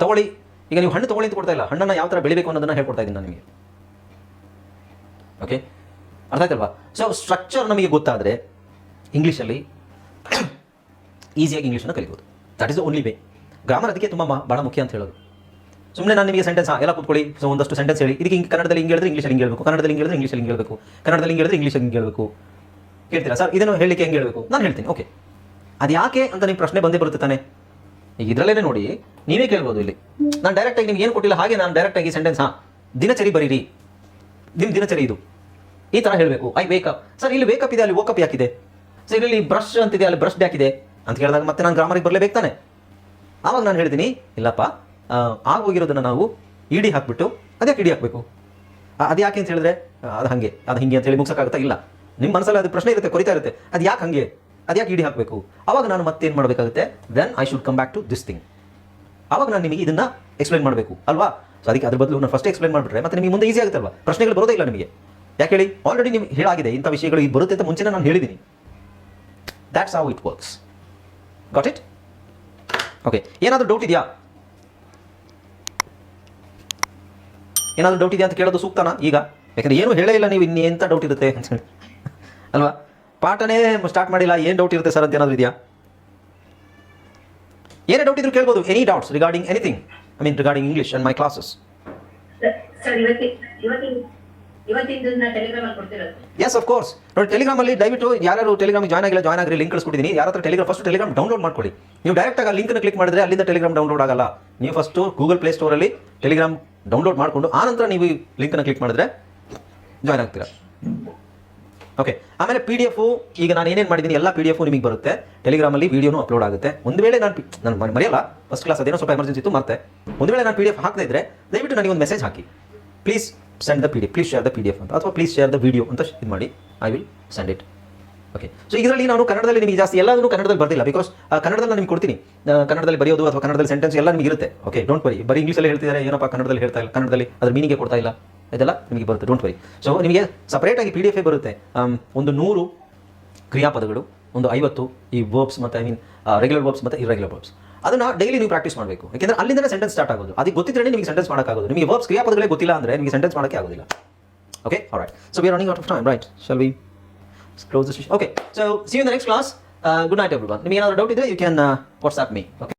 ತಗೊಳ್ಳಿ. ಈಗ ನೀವು ಹಣ್ಣು ತಗೊಳ್ಳಿ ಅಂತ ಕೊಡ್ತಾ ಇಲ್ಲ. ಹಣ್ಣನ್ನು ಯಾವ ಥರ ಬೆಳಿಬೇಕು ಅನ್ನೋದನ್ನ ಹೇಳ್ಕೊಡ್ತಾ ಇದ್ದೀನಿ ನಾನು ನಿಮಗೆ. ಓಕೆ ಅರ್ಥ ಆಯ್ತಲ್ವಾ? ಸೊ ಸ್ಟ್ರಕ್ಚರ್ ನಮಗೆ ಗೊತ್ತಾದರೆ ಇಂಗ್ಲೀಷಲ್ಲಿ ಈಸಿಯಾಗಿ ಇಂಗ್ಲೀಷನ್ನು ಕಲಿಬೋದು. That is only way grammar ಅದಕ್ಕೆ ತುಂಬ ಭಾಳ ಮುಖ್ಯ ಅಂತ ಹೇಳೋದು. ಸುಮ್ಮನೆ ನಾನು ನಿಮಗೆ ಸೆಂಟೆನ್ಸ್ ಎಲ್ಲ ಕೂತ್ಕೊಳ್ಳಿ. ಸೊ ಒಂದಷ್ಟು ಸೆಂಟೆನ್ಸ್ ಹೇಳಿ. ಇದಕ್ಕೆ ಹಿಂಗೆ ಕನ್ನಡದಲ್ಲಿ ಹಿಂಗೆ ಹೇಳಿದ್ರೆ ಇಂಗ್ಲೀಷಲ್ಲಿ ಹಿಂಗೆ ಹೇಳಬೇಕು. ಕನ್ನಡದಲ್ಲಿ ಹಿಂಗೆ ಹೇಳಿದ್ರೆ ಇಂಗ್ಲೀಷಲ್ಲಿ ಹಿಂಗೆ ಹೇಳಬೇಕು. ಕನ್ನಡದಲ್ಲಿ ಹಿಂಗೆ ಹೇಳಿದ್ರೆ ಇಂಗ್ಲೀಷಲ್ಲಿ ಹಿಂಗೆ ಹೇಳಬೇಕು. ಕೇಳ್ತೀರಾ ಸರ್ ಇದನ್ನು ಹೇಳಲಿಕ್ಕೆ ಹೆಂಗೆ ಹೇಳಬೇಕು? ನಾನು ಹೇಳ್ತೀನಿ. ಓಕೆ ಅದು ಯಾಕೆ ಅಂತ ನಿಮ್ಮ ಪ್ರಶ್ನೆ ಬಂದೇ ಬರುತ್ತೆ ತಾನೆ? ಈಗ ಇದರಲ್ಲೇ ನೋಡಿ, ನೀವೇ ಕೇಳ್ಬೋದು ಇಲ್ಲಿ. ನಾನು ಡೈರೆಕ್ಟಾಗಿ ನಿಮ್ಗೆ ಏನು ಕೊಟ್ಟಿಲ್ಲ ಹಾಗೆ ನಾನು ಡೈರೆಕ್ಟಾಗಿ ಸೆಂಟೆನ್ಸ್ ಹಾಂ, ದಿನಚರಿ ಬರೀರಿ. ನಿಮ್ಮ ದಿನಚರಿ ಇದು. ಈ ಥರ ಹೇಳಬೇಕು. ಐ ವೇಕಪ್ ಸರ್ ಇಲ್ಲಿ ವೇಕಪ್ ಇದೆ, ಅಲ್ಲಿ ವೋಕಪ್ ಯಾಕಿದೆ? ಸರ್ ಇಲ್ಲಿ ಬ್ರಷ್ ಅಂತಿದೆ, ಅಲ್ಲಿ ಬ್ರಷ್ ಯಾಕಿದೆ? ಅಂತ ಹೇಳಿದಾಗ ಮತ್ತೆ ನಾನು ಗ್ರಾಮರಿಗೆ ಬರಲೇಬೇಕು ತಾನೆ. ಆವಾಗ ನಾನು ಹೇಳ್ತೀನಿ, ಇಲ್ಲಪ್ಪ ಆಗೋಗಿರೋದನ್ನು ನಾವು ಇಡಿ ಹಾಕ್ಬಿಟ್ಟು ಅದ್ಯಾಕೆ ಇಡಿ ಹಾಕಬೇಕು. ಅದು ಯಾಕೆ ಅಂತ ಹೇಳಿದ್ರೆ ಅದು ಹಾಗೆ, ಅದು ಹಿಂಗೆ ಅಂತ ಹೇಳಿ ಮುಗ್ಸಕ್ಕಾಗುತ್ತಾ? ಇಲ್ಲ. ನಿಮ್ಮ ಮನಸ್ಸಲ್ಲಿ ಅದು ಪ್ರಶ್ನೆ ಇರುತ್ತೆ, ಕೊರಿತಾ ಇರುತ್ತೆ. ಅದು ಯಾಕೆ ಹಂಗೆ? ಅದು ಯಾಕೆ ಇಡಿ ಹಾಕಬೇಕು? ಅವಾಗ ನಾನು ಮತ್ತೇನು ಮಾಡಬೇಕಾಗುತ್ತೆ? Then I should come back to this thing ಆವಾಗ ನಾನು ನಿಮಗೆ ಇದನ್ನ ಎಕ್ಸ್ಪ್ಲೈನ್ ಮಾಡಬೇಕು, ಅಲ್ವಾ? ಸೊ ಅದಕ್ಕೆ ಅದ್ರ ಬದಲು ನಾನು ಫಸ್ಟ್ ಎಕ್ಸ್ಪ್ಲೈನ್ ಮಾಡಿಬಿಟ್ರೆ ಮತ್ತೆ ನಿಮಗೆ ಮುಂದೆ ಈಸಿ ಆಗುತ್ತಲ್ವಾ? ಪ್ರಶ್ನೆಗಳು ಬರೋದೇ ಇಲ್ಲ ನಿಮಗೆ. ಯಾಕೆ ಹೇಳಿ? ಆಲ್ರೆಡಿ ನಿಮ್ಗೆ ಹೇಳಾಗಿದೆ, ಇಂಥ ವಿಷಯಗಳು ಇದು ಬರುತ್ತೆ ಅಂತ ಮುಂಚೆನೇ ನಾನು ಹೇಳಿದ್ದೀನಿ. That's how it works got it okay ಏನಾದರೂ ಡೌಟ್ ಇದೆಯಾ? ಏನಾದರೂ ಡೌಟ್ ಇದೆಯಾ ಅಂತ ಕೇಳೋದು ಸೂಕ್ತನಾ ಈಗ? ಯಾಕಂದ್ರೆ ಏನೂ ಹೇಳೇ ಇಲ್ಲ ನೀವು ಇನ್ನೆಂತ ಡೌಟ್ ಇರುತ್ತೆ ಅಂತ ಹೇಳಿ. ಅಲ್ವಾ? ಪಾಠನೇ ಸ್ಟಾರ್ಟ್ ಮಾಡಿಲ್ಲ, ಏನು ಡೌಟ್ ಇರುತ್ತೆ ಸರ್ ಅಂತ ಏನಾದರೂ ಇದೆಯಾ? ಏನೇ ಡೌಟ್ ಇದ್ರು ಕೇಳ್ಬೋದು. Any doubts regarding anything I mean regarding English and my classes
Telegram ಅಲ್ಲಿ
ಎಸ್ ಆಫ್ ಕೋರ್ಸ್ ನೋಡಿ ಟೆಲಿಗ್ರಾಮಲ್ಲಿ ದಯವಿಟ್ಟು ಯಾರು ಟೆಲಿಗ್ರಾಮ್ ಜಾಯ್ನ್ ಆಗಿಲ್ಲ ಜಾಯ್ನ್ ಆಗಿರಿ ಲಿಂಕ್ ಕಳಿಸ್ಕೊಟ್ಟಿದ್ದೀನಿ ಯಾರ ಹತ್ರ ಟೆಲಿಗ್ರಾಮ್ ಫಸ್ಟ್ ಟೆಲಿಗ್ರಾಮ್ ಡೌನ್ಲೋಡ್ ಮಾಡ್ಕೊಳ್ಳಿ. ನೀವು ಡೈರೆಕ್ಟ್ ಆಗಿ ಲಿಂಕ್ನ ಕ್ಲಿಕ್ ಮಾಡಿದ್ರೆ ಅಲ್ಲಿಂದ ಟೆಲಿಗ್ರಾಮ್ ಡೌನ್ಲೋಡ್ ಆಗಲ್ಲ. ನೀವು ಫಸ್ಟು ಗೂಗಲ್ ಪ್ಲೇ ಸ್ಟೋರಲ್ಲಿ ಟೆಲಿಗ್ರಾಮ್ ಡೌನ್ಲೋಡ್ ಮಾಡಿಕೊಂಡು ಆನಂತರ ನೀವು ಲಿಂಕ್ ಲಿಂಕ್ನ ಕ್ಲಿಕ್ ಮಾಡಿದ್ರೆ ಜಾಯ್ನ್ ಆಗ್ತೀರಾ. ಓಕೆ ಆಮೇಲೆ ಪಿ ಡಿ ಎಫ್ ಈಗ ನಾನು ಏನೇನು ಮಾಡಿದ್ದೀನಿ, ಎಲ್ಲ ಪಿ ಡಿ ಎಫ್ ನಿಮಗೆ ಬರುತ್ತೆ. ಟೆಲಿಗ್ರಾಮಲ್ಲಿ ವಿಡಿಯೋನು ಅಪ್ಲೋಡ್ ಆಗುತ್ತೆ. ಒಂದು ವೇಳೆ ನಾನು ನಾನು ಮರೆಯಲ್ಲ ಫಸ್ಟ್ ಕ್ಲಾಸ್ ಅದೇನೋ ಸ್ವಲ್ಪ ಎಮರ್ಜೆನ್ಸಿ ಇತ್ತು, ಮತ್ತೆ. ಒಂದು ವೇಳೆ ನಾನು ಪಿ ಡಿ ಎಫ್ ಹಾಕದೇ ಇದ್ರೆ, ದಯವಿಟ್ಟು ನನಗೆ ಒಂದು message hockey. Please send the P D please share the P D F ಅಂತ. ಅಥವಾ ಪ್ಲೀಸ್ ಶೇರ್ ದ ವಿಡಿಯೋ ಅಂತ ಇದು ಮಾಡಿ. I will send it okay so ಇದರಲ್ಲಿ ನಾನು ಕನ್ನಡದಲ್ಲಿ ನಿಮಗೆ ಜಾಸ್ತಿ ಎಲ್ಲದನ್ನು ಕನ್ನಡದಲ್ಲಿ ಬರ್ತಿಲ್ಲ ಬಿಕಾಸ್ ಕನ್ನಡದಲ್ಲಿ ನಾನು ನಿಮ್ಗೆ ಕೊಡ್ತೀನಿ. ಕನ್ನಡದಲ್ಲಿ ಬರೆಯೋದು ಅಥವಾ ಕನ್ನಡದಲ್ಲಿ ಸೆಂಟೆನ್ಸ್ ಎಲ್ಲ ನಿಮಗೆ ಇರುತ್ತೆ. ಓಕೆ ಡೋಂಟ್ ವರಿ ಬರೀ ಇಂಗ್ಲೀಷಲ್ಲಿ ಹೇಳ್ತಿದ್ದಾರೆ. ಏನಪ್ಪ ಕನ್ನಡದಲ್ಲಿ ಹೇಳ್ತಾ ಇಲ್ಲ? ಕನ್ನಡದಲ್ಲಿ ಅದ್ರ ಮೀನಿಗೆ ಕೊಡ್ತಾ ಇಲ್ಲ. ಇದೆಲ್ಲ ನಿಮಗೆ ಬರುತ್ತೆ. ಡೋಂಟ್ ವರಿ ಸೊ ನಿಮಗೆ ಸಪ್ರೇಟಾಗಿ ಪಿ ಡಿ ಎಫ್ ಬರುತ್ತೆ. ಒಂದು ನೂರು ಕ್ರಿಯಾಪದಗಳು, ಒಂದು ಐವತ್ತು ಈ ವರ್ಬ್ಸ್ ಮತ್ತು ಐ ಮೀನ್ ರೆಗ್ಯುಲರ್ ವರ್ಬ್ಸ್ ಮತ್ತು ಇರೆಗ್ಯುಲರ್ ವರ್ಬ್ಸ್ ಅದನ್ನ ಡೈಲಿ ನೀವು ಪ್ರಾಕ್ಟೀಸ್ ಮಾಡಬೇಕು. ಯಾಕೆಂದ್ರೆ ಅಲ್ಲಿಂದ ಸೆಂಟೆನ್ಸ್ ಸ್ಟಾರ್ಟ್ ಆಗೋದು. ಅದಕ್ಕೆ ಗೊತ್ತಿದ್ರೆ ನಿಮಗೆ ಸೆಂಟೆನ್ಸ್ ಮಾಡೋಕ್ಕಾಗೋದು. ನಿಮಗೆ ವರ್ಬ್ಸ್ ಕ್ರಿಯಾಪದಗಳೇ ಗೊತ್ತಿಲ್ಲ ಅಂದ್ರೆ ನಿಮಗೆ ಸೆಂಟೆನ್ಸ್ ಮಾಡೋಕ್ಕೆ ಆಗೋದಿಲ್ಲ. Okay alright so we running out of time right shall we close okay so see in the next class good night every ನಿಮಗೆ ಏನಾದರೂ ಡೌಟ್ ಇದ್ರೆ you can WhatsApp me okay